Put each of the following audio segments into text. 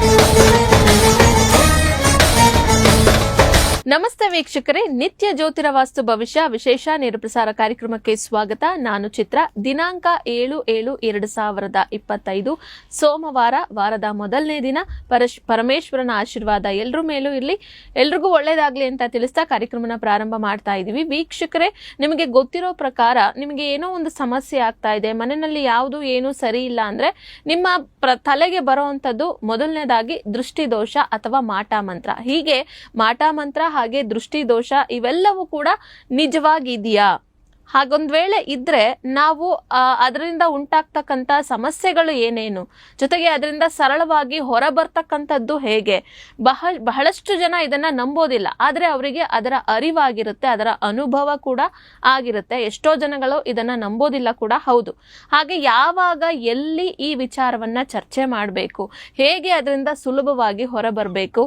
Müzik ನಮಸ್ತೆ ವೀಕ್ಷಕರೇ, ನಿತ್ಯ ಜ್ಯೋತಿರ ವಾಸ್ತು ಭವಿಷ್ಯ, ವಿಶೇಷ ನೇರಪ್ರಸಾರ ಕಾರ್ಯಕ್ರಮಕ್ಕೆ ಸ್ವಾಗತ. ನಾನು ಚಿತ್ರ. ದಿನಾಂಕ ಏಳು ಏಳು ಎರಡು ಸಾವಿರದ ಇಪ್ಪತ್ತೈದು. ಸೋಮವಾರ, ವಾರದ ಮೊದಲನೇ ದಿನ. ಪರಶ್, ಪರಮೇಶ್ವರನ ಆಶೀರ್ವಾದ ಎಲ್ಲರ ಮೇಲೂ ಇರಲಿ. ಎಲ್ರಿಗೂ ಒಳ್ಳೇದಾಗ್ಲಿ ಅಂತ ತಿಳಿಸ್ತಾ ಕಾರ್ಯಕ್ರಮನ ಪ್ರಾರಂಭ ಮಾಡ್ತಾ ಇದೀವಿ. ವೀಕ್ಷಕರೇ, ನಿಮಗೆ ಗೊತ್ತಿರೋ ಪ್ರಕಾರ ನಿಮಗೆ ಏನೋ ಒಂದು ಸಮಸ್ಯೆ ಆಗ್ತಾ ಇದೆ. ಮನೆಯಲ್ಲಿ ಯಾವುದು ಏನು ಸರಿ ಇಲ್ಲ ಅಂದ್ರೆ ನಿಮ್ಮ ಪ್ರ, ತಲೆಗೆ ಬರುವಂಥದ್ದು ಮೊದಲನೇದಾಗಿ ದೃಷ್ಟಿದೋಷ ಅಥವಾ ಮಾಟ ಮಂತ್ರ. ಹೀಗೆ ಮಾಟ ಮಂತ್ರ ಹಾಗೆ ದೃಷ್ಟಿದೋಷ ಇವೆಲ್ಲವೂ ಕೂಡ ನಿಜವಾಗಿದೆಯಾ? ಹಾಗೊಂದ್ ವೇಳೆ ಇದ್ರೆ ನಾವು ಅದರಿಂದ ಉಂಟಾಗ್ತಕ್ಕಂಥ ಸಮಸ್ಯೆಗಳು ಏನೇನು? ಜೊತೆಗೆ ಅದರಿಂದ ಸರಳವಾಗಿ ಹೊರ ಬರ್ತಕ್ಕಂಥದ್ದು ಹೇಗೆ? ಬಹಳ ಬಹಳಷ್ಟು ಜನ ಇದನ್ನ ನಂಬೋದಿಲ್ಲ, ಆದ್ರೆ ಅವರಿಗೆ ಅದರ ಅರಿವಾಗಿರುತ್ತೆ, ಅದರ ಅನುಭವ ಕೂಡ ಆಗಿರುತ್ತೆ. ಎಷ್ಟೋ ಜನಗಳು ಇದನ್ನ ನಂಬೋದಿಲ್ಲ ಕೂಡ ಹೌದು. ಹಾಗೆ ಯಾವಾಗ ಎಲ್ಲಿ ಈ ವಿಚಾರವನ್ನ ಚರ್ಚೆ ಮಾಡಬೇಕು? ಹೇಗೆ ಅದರಿಂದ ಸುಲಭವಾಗಿ ಹೊರಬರಬೇಕು?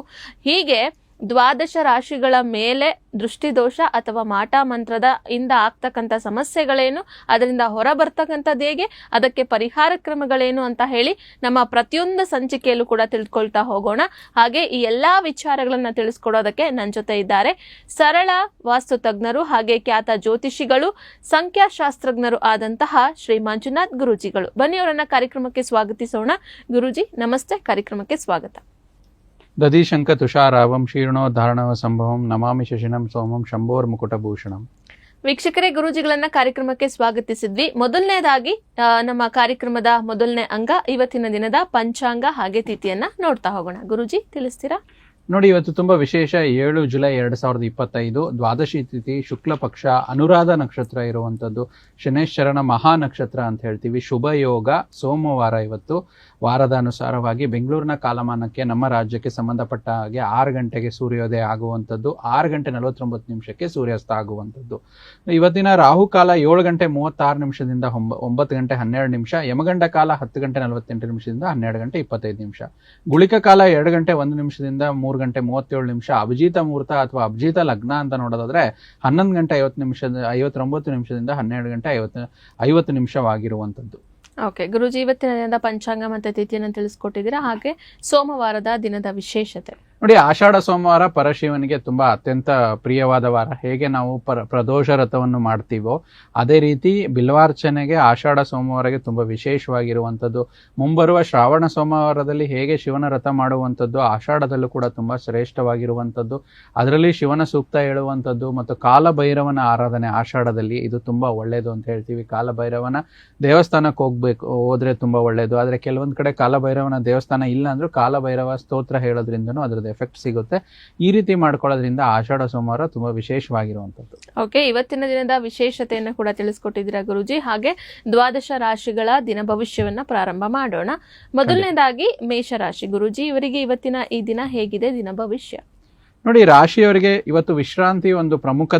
ಹೀಗೆ ದ್ವಾದಶ ರಾಶಿಗಳ ಮೇಲೆ ದೃಷ್ಟಿದೋಷ ಅಥವಾ ಮಾಟ ಮಂತ್ರದ ಇಂದ ಆಗ್ತಕ್ಕಂಥ ಸಮಸ್ಯೆಗಳೇನು, ಅದರಿಂದ ಹೊರ ಬರ್ತಕ್ಕಂಥದ್ದು ಹೇಗೆ, ಅದಕ್ಕೆ ಪರಿಹಾರ ಕ್ರಮಗಳೇನು ಅಂತ ಹೇಳಿ ನಮ್ಮ ಪ್ರತಿಯೊಂದು ಸಂಚಿಕೆಯಲ್ಲೂ ಕೂಡ ತಿಳ್ಕೊಳ್ತಾ ಹೋಗೋಣ. ಹಾಗೆ ಈ ಎಲ್ಲ ವಿಚಾರಗಳನ್ನು ತಿಳಿಸ್ಕೊಡೋದಕ್ಕೆ ನನ್ನ ಜೊತೆ ಇದ್ದಾರೆ ಸರಳ ವಾಸ್ತು ತಜ್ಞರು ಹಾಗೆ ಖ್ಯಾತ ಜ್ಯೋತಿಷಿಗಳು, ಸಂಖ್ಯಾಶಾಸ್ತ್ರಜ್ಞರು ಆದಂತಹ ಶ್ರೀ ಮಂಜುನಾಥ್ ಗುರೂಜಿಗಳು. ಬನ್ನಿ ಅವರನ್ನ ಕಾರ್ಯಕ್ರಮಕ್ಕೆ ಸ್ವಾಗತಿಸೋಣ. ಗುರೂಜಿ, ನಮಸ್ತೆ. ಕಾರ್ಯಕ್ರಮಕ್ಕೆ ಸ್ವಾಗತ. ದಧಿಶಂಕ ತುಷಾರಾವಂ ಶೀರ್ಣೋದ್ಧಾರಣವ ಸಂಭವಂ ನಮಾಮಿ ಶಶಿನಂ ಸೋಮಂ ಶಂಭೋರ್ ಮುಕುಟಭೂಷಣಂ ವೀಕ್ಷಕರೇ ಗುರೂಜಿಗಳನ್ನ ಕಾರ್ಯಕ್ರಮಕ್ಕೆ ಸ್ವಾಗತಿಸಿದ್ವಿ. ಮೊದಲನೇದಾಗಿ ನಮ್ಮ ಕಾರ್ಯಕ್ರಮದ ಮೊದಲನೇ ಅಂಗ ಇವತ್ತಿನ ದಿನದ ಪಂಚಾಂಗ ಹಾಗೆ ತಿಥಿಯನ್ನ ನೋಡ್ತಾ ಹೋಗೋಣ. ಗುರುಜಿ ತಿಳಿಸ್ತೀರಾ? ನೋಡಿ ಇವತ್ತು ತುಂಬಾ ವಿಶೇಷ. ಏಳು ಜುಲೈ ಎರಡ್ ಸಾವಿರದ ಇಪ್ಪತ್ತೈದು ದ್ವಾದಶಿ ತಿಥಿ ಶುಕ್ಲ ಪಕ್ಷ ಅನುರಾಧ ನಕ್ಷತ್ರ ಇರುವಂತದ್ದು ಶನೇಶ್ವರನ ಮಹಾ ನಕ್ಷತ್ರ ಅಂತ ಹೇಳ್ತೀವಿ. ಶುಭ ಯೋಗ ಸೋಮವಾರ ಇವತ್ತು. ವಾರದ ಅನುಸಾರವಾಗಿ ಬೆಂಗಳೂರಿನ ಕಾಲಮಾನಕ್ಕೆ ನಮ್ಮ ರಾಜ್ಯಕ್ಕೆ ಸಂಬಂಧಪಟ್ಟ ಹಾಗೆ ಆರು ಗಂಟೆಗೆ ಸೂರ್ಯೋದಯ ಆಗುವಂಥದ್ದು, ಆರು ಗಂಟೆ ನಲವತ್ತೊಂಬತ್ತು ನಿಮಿಷಕ್ಕೆ ಸೂರ್ಯಾಸ್ತ ಆಗುವಂಥದ್ದು. ಇವತ್ತಿನ ರಾಹುಕಾಲ ಏಳು ಗಂಟೆ ಮೂವತ್ತಾರು ನಿಮಿಷದಿಂದ ಒಂಬ, ಒಂಬತ್ತು ಗಂಟೆ ಹನ್ನೆರಡು ನಿಮಿಷ, ಯಮಗಂಡ ಕಾಲ ಹತ್ತು ಗಂಟೆ ನಲವತ್ತೆಂಟು ನಿಮಿಷದಿಂದ ಹನ್ನೆರಡು ಗಂಟೆ ಇಪ್ಪತ್ತೈದು ನಿಮಿಷ. ಗುಳಿಕ ಕಾಲ ಎರಡು ಗಂಟೆ ಒಂದು ನಿಮಿಷದಿಂದ ಮೂರು ಗಂಟೆ ಮೂವತ್ತೇಳು ನಿಮಿಷ. ಅಭಿಜಿತ ಮುಹೂರ್ತ ಅಥವಾ ಅಭಿಜಿತ ಲಗ್ನ ಅಂತ ನೋಡೋದಾದ್ರೆ ಹನ್ನೊಂದು ಗಂಟೆ ಐವತ್ತು ನಿಮಿಷದ, ಐವತ್ತೊಂಬತ್ತು ನಿಮಿಷದಿಂದ ಹನ್ನೆರಡು ಗಂಟೆ ಐವತ್ತು ಐವತ್ತು ನಿಮಿಷವಾಗಿರುವಂಥದ್ದು. ಓಕೆ ಗುರುಜಿ ಇವತ್ತಿನ ದಿನದ ಪಂಚಾಂಗ ಮತ್ತೆ ತಿಥಿಯನ್ನು ತಿಳಿಸ್ಕೊಟ್ಟಿದ್ದೀರಾ? ಹಾಗೆ ಸೋಮವಾರದ ದಿನದ ವಿಶೇಷತೆ. ನೋಡಿ, ಆಷಾಢ ಸೋಮವಾರ ಪರಶಿವನಿಗೆ ತುಂಬಾ ಅತ್ಯಂತ ಪ್ರಿಯವಾದ ವಾರ. ಹೇಗೆ ನಾವು ಪರ, ಪ್ರದೋಷ ರಥವನ್ನು ಮಾಡ್ತೀವೋ, ಅದೇ ರೀತಿ ಬಿಲ್ವಾರ್ಚನೆಗೆ ಆಷಾಢ ಸೋಮವಾರಗೆ ತುಂಬಾ ವಿಶೇಷವಾಗಿರುವಂಥದ್ದು. ಮುಂಬರುವ ಶ್ರಾವಣ ಸೋಮವಾರದಲ್ಲಿ ಹೇಗೆ ಶಿವನ ರಥ ಮಾಡುವಂಥದ್ದು, ಆಷಾಢದಲ್ಲೂ ಕೂಡ ತುಂಬಾ ಶ್ರೇಷ್ಠವಾಗಿರುವಂಥದ್ದು. ಅದರಲ್ಲಿ ಶಿವನ ಸೂಕ್ತ ಹೇಳುವಂಥದ್ದು ಮತ್ತು ಕಾಲಭೈರವನ ಆರಾಧನೆ ಆಷಾಢದಲ್ಲಿ ಇದು ತುಂಬಾ ಒಳ್ಳೆಯದು ಅಂತ ಹೇಳ್ತೀವಿ. ಕಾಲಭೈರವನ ದೇವಸ್ಥಾನಕ್ಕೆ ಹೋಗ್ಬೇಕು, ಹೋದ್ರೆ ತುಂಬಾ ಒಳ್ಳೆಯದು ಆದರೆ ಕೆಲವೊಂದು ಕಡೆ ಕಾಲಭೈರವನ ದೇವಸ್ಥಾನ ಇಲ್ಲ ಅಂದ್ರೂ ಕಾಲಭೈರವ ಸ್ತೋತ್ರ ಹೇಳೋದ್ರಿಂದನೂ ಅದರದ್ದು ಎಫೆಕ್ಟ್ ಸಿಗುತ್ತೆ. ಈ ರೀತಿ ಮಾಡ್ಕೊಳ್ಳೋದ್ರಿಂದ ಆಷಾಢ, ಸೋಮವಾರ ತುಂಬಾ ವಿಶೇಷವಾಗಿರುವಂಥದ್ದು. ಓಕೆ ಇವತ್ತಿನ ದಿನದ ವಿಶೇಷತೆಯನ್ನು ಕೂಡ ತಿಳಿಸ್ಕೊಟ್ಟಿದ್ದೀರಾ ಗುರುಜಿ. ಹಾಗೆ ದ್ವಾದಶ ರಾಶಿಗಳ ದಿನ ಭವಿಷ್ಯವನ್ನ ಪ್ರಾರಂಭ ಮಾಡೋಣ. ಮೊದಲನೇದಾಗಿ ಮೇಷರಾಶಿ ಗುರುಜಿ, ಇವರಿಗೆ ಇವತ್ತಿನ ಈ ದಿನ ಹೇಗಿದೆ ದಿನ ಭವಿಷ್ಯ? ನೋಡಿ ರಾಶಿಯವರಿಗೆ ಇವತ್ತು ವಿಶ್ರಾಂತಿ ಒಂದು ಪ್ರಮುಖ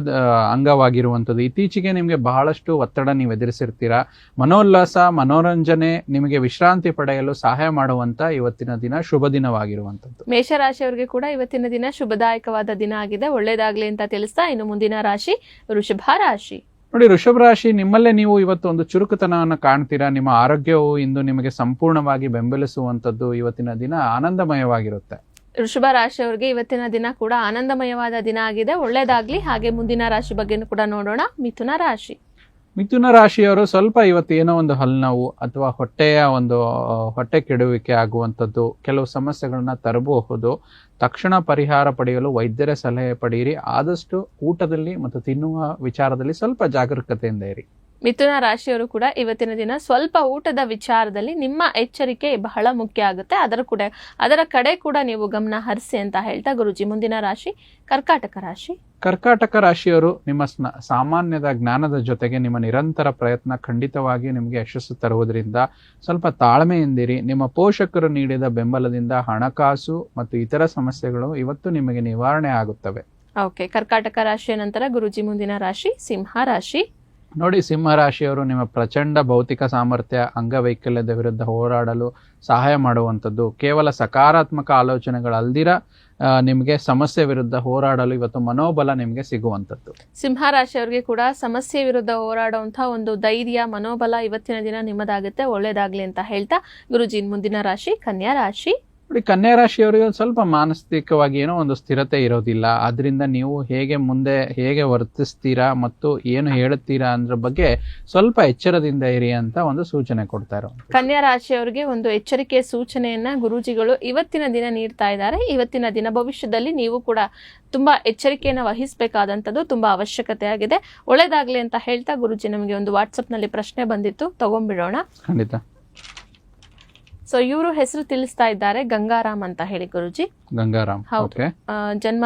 ಅಂಗವಾಗಿರುವಂಥದ್ದು. ಇತ್ತೀಚೆಗೆ ನಿಮಗೆ ಬಹಳಷ್ಟು ಒತ್ತಡ ನೀವು ಎದುರಿಸಿರ್ತೀರಾ? ಮನೋಲ್ಲಾಸ ಮನೋರಂಜನೆ ನಿಮಗೆ ವಿಶ್ರಾಂತಿ ಪಡೆಯಲು ಸಹಾಯ ಮಾಡುವಂತ ಇವತ್ತಿನ ದಿನ ಶುಭ ದಿನವಾಗಿರುವಂಥದ್ದು. ಮೇಷರಾಶಿಯವರಿಗೆ ಕೂಡ ಇವತ್ತಿನ ದಿನ ಶುಭದಾಯಕವಾದ ದಿನ ಆಗಿದೆ. ಒಳ್ಳೇದಾಗ್ಲಿ ಅಂತ ತಿಳಿಸ್ತಾ ಇನ್ನು ಮುಂದಿನ ರಾಶಿ ವೃಷಭ ರಾಶಿ. ನೋಡಿ ಋಷಭ ರಾಶಿ ನಿಮ್ಮಲ್ಲೇ ನೀವು ಇವತ್ತು ಒಂದು ಚುರುಕುತನವನ್ನು ಕಾಣ್ತೀರಾ? ನಿಮ್ಮ ಆರೋಗ್ಯವು ಇಂದು ನಿಮಗೆ ಸಂಪೂರ್ಣವಾಗಿ ಬೆಂಬಲಿಸುವಂಥದ್ದು ಇವತ್ತಿನ ದಿನ ಆನಂದಮಯವಾಗಿರುತ್ತೆ. ವೃಷಭ ರಾಶಿಯವರಿಗೆ ಇವತ್ತಿನ ದಿನ ಕೂಡ ಆನಂದಮಯವಾದ ದಿನ ಆಗಿದೆ. ಒಳ್ಳೇದಾಗ್ಲಿ, ಹಾಗೆ ಮುಂದಿನ ರಾಶಿ ಬಗ್ಗೆನೂ ಕೂಡ ನೋಡೋಣ. ಮಿಥುನ ರಾಶಿ. ಮಿಥುನ ರಾಶಿಯವರು ಸ್ವಲ್ಪ ಇವತ್ತು ಏನೋ ಒಂದು ಹಲ್ನೋವು ಅಥವಾ ಹೊಟ್ಟೆಯ ಒಂದು ಹೊಟ್ಟೆ ಕೆಡುವಿಕೆ ಆಗುವಂಥದ್ದು, ಕೆಲವು ಸಮಸ್ಯೆಗಳನ್ನ ತರಬಹುದು. ತಕ್ಷಣ ಪರಿಹಾರ ಪಡೆಯಲು ವೈದ್ಯರ ಸಲಹೆ ಪಡೆಯಿರಿ. ಆದಷ್ಟು ಊಟದಲ್ಲಿ ಮತ್ತು ತಿನ್ನುವ ವಿಚಾರದಲ್ಲಿ ಸ್ವಲ್ಪ ಜಾಗರೂಕತೆಯಿಂದ ಇರಿ. ಮಿಥುನ ರಾಶಿಯವರು ಕೂಡ ಇವತ್ತಿನ ದಿನ ಸ್ವಲ್ಪ ಊಟದ ವಿಚಾರದಲ್ಲಿ ನಿಮ್ಮ ಎಚ್ಚರಿಕೆ ಬಹಳ ಮುಖ್ಯ ಆಗುತ್ತೆ. ಅದರ ಕೂಡ ಅದರ ಕಡೆ ಕೂಡ ನೀವು ಗಮನ ಹರಿಸಿ ಅಂತ ಹೇಳ್ತಾ ಗುರುಜಿ ಮುಂದಿನ ರಾಶಿ ಕರ್ಕಾಟಕ ರಾಶಿ. ಕರ್ಕಾಟಕ ರಾಶಿಯವರು ನಿಮ್ಮ ಸ್ನ ಸಾಮಾನ್ಯದ ಜ್ಞಾನದ ಜೊತೆಗೆ ನಿಮ್ಮ ನಿರಂತರ ಪ್ರಯತ್ನ ಖಂಡಿತವಾಗಿ ನಿಮಗೆ ಯಶಸ್ಸು ತರುವುದರಿಂದ ಸ್ವಲ್ಪ ತಾಳ್ಮೆಯಿಂದಿರಿ. ನಿಮ್ಮ ಪೋಷಕರು ನೀಡಿದ ಬೆಂಬಲದಿಂದ ಹಣಕಾಸು ಮತ್ತು ಇತರ ಸಮಸ್ಯೆಗಳು ಇವತ್ತು ನಿಮಗೆ ನಿವಾರಣೆ ಆಗುತ್ತವೆ. ಓಕೆ ಕರ್ಕಾಟಕ ರಾಶಿಯ ನಂತರ ಗುರುಜಿ ಮುಂದಿನ ರಾಶಿ ಸಿಂಹ ರಾಶಿ. ನೋಡಿ, ಸಿಂಹರಾಶಿಯವರು ನಿಮ್ಮ ಪ್ರಚಂಡ ಭೌತಿಕ ಸಾಮರ್ಥ್ಯ, ಅಂಗವೈಕಲ್ಯದ ವಿರುದ್ಧ ಹೋರಾಡಲು ಸಹಾಯ ಮಾಡುವಂಥದ್ದು. ಕೇವಲ ಸಕಾರಾತ್ಮಕ ಆಲೋಚನೆಗಳಲ್ದಿರ ನಿಮಗೆ ಸಮಸ್ಯೆ ವಿರುದ್ಧ ಹೋರಾಡಲು ಇವತ್ತು ಮನೋಬಲ ನಿಮಗೆ ಸಿಗುವಂಥದ್ದು. ಸಿಂಹ ರಾಶಿಯವರಿಗೆ ಕೂಡ ಸಮಸ್ಯೆ ವಿರುದ್ಧ ಹೋರಾಡುವಂತಹ ಒಂದು ಧೈರ್ಯ, ಮನೋಬಲ ಇವತ್ತಿನ ದಿನ ನಿಮ್ಮದಾಗುತ್ತೆ, ಒಳ್ಳೇದಾಗ್ಲಿ ಅಂತ ಹೇಳ್ತಾ ಗುರುಜಿ ಮುಂದಿನ ರಾಶಿ, ಕನ್ಯಾ ರಾಶಿ. ನೋಡಿ ಕನ್ಯಾ ರಾಶಿಯವರಿಗೆ ಒಂದ್ ಸ್ವಲ್ಪ ಮಾನಸಿಕವಾಗಿ ಏನೋ ಒಂದು ಸ್ಥಿರತೆ ಇರೋದಿಲ್ಲ. ಅದರಿಂದ ನೀವು ಹೇಗೆ ಮುಂದೆ ಹೇಗೆ ವರ್ತಿಸ್ತೀರಾ ಮತ್ತು ಏನು ಹೇಳುತ್ತೀರಾ ಅಂದ್ರ ಬಗ್ಗೆ ಸ್ವಲ್ಪ ಎಚ್ಚರದಿಂದ ಇರಿ ಅಂತ ಒಂದು ಸೂಚನೆ ಕೊಡ್ತಾ ಇರೋ ಕನ್ಯಾ ರಾಶಿಯವರಿಗೆ ಒಂದು ಎಚ್ಚರಿಕೆ ಸೂಚನೆಯನ್ನ ಗುರೂಜಿಗಳು ಇವತ್ತಿನ ದಿನ ನೀಡ್ತಾ ಇದ್ದಾರೆ. ಇವತ್ತಿನ ದಿನ ಭವಿಷ್ಯದಲ್ಲಿ ನೀವು ಕೂಡ ತುಂಬಾ ಎಚ್ಚರಿಕೆಯನ್ನು ವಹಿಸಬೇಕಾದಂಥದ್ದು ತುಂಬಾ ಅವಶ್ಯಕತೆ ಆಗಿದೆ ಒಳ್ಳೇದಾಗ್ಲಿ ಅಂತ ಹೇಳ್ತಾ ಗುರುಜಿ ನಮಗೆ ಒಂದು ವಾಟ್ಸಪ್ನಲ್ಲಿ ಪ್ರಶ್ನೆ ಬಂದಿತ್ತು. ತಗೊಂಡ್ಬಿಡೋಣ. ಖಂಡಿತ. ಸೊ ಇವರು ಹೆಸರು ತಿಳಿಸ್ತಾ ಇದ್ದಾರೆ ಗಂಗಾರಾಮ್ ಅಂತ ಹೇಳಿ ಗುರುಜಿ. ಗಂಗಾರಾಮ್ ಹೌದು. ಓಕೆ. ಆ, ಜನ್ಮ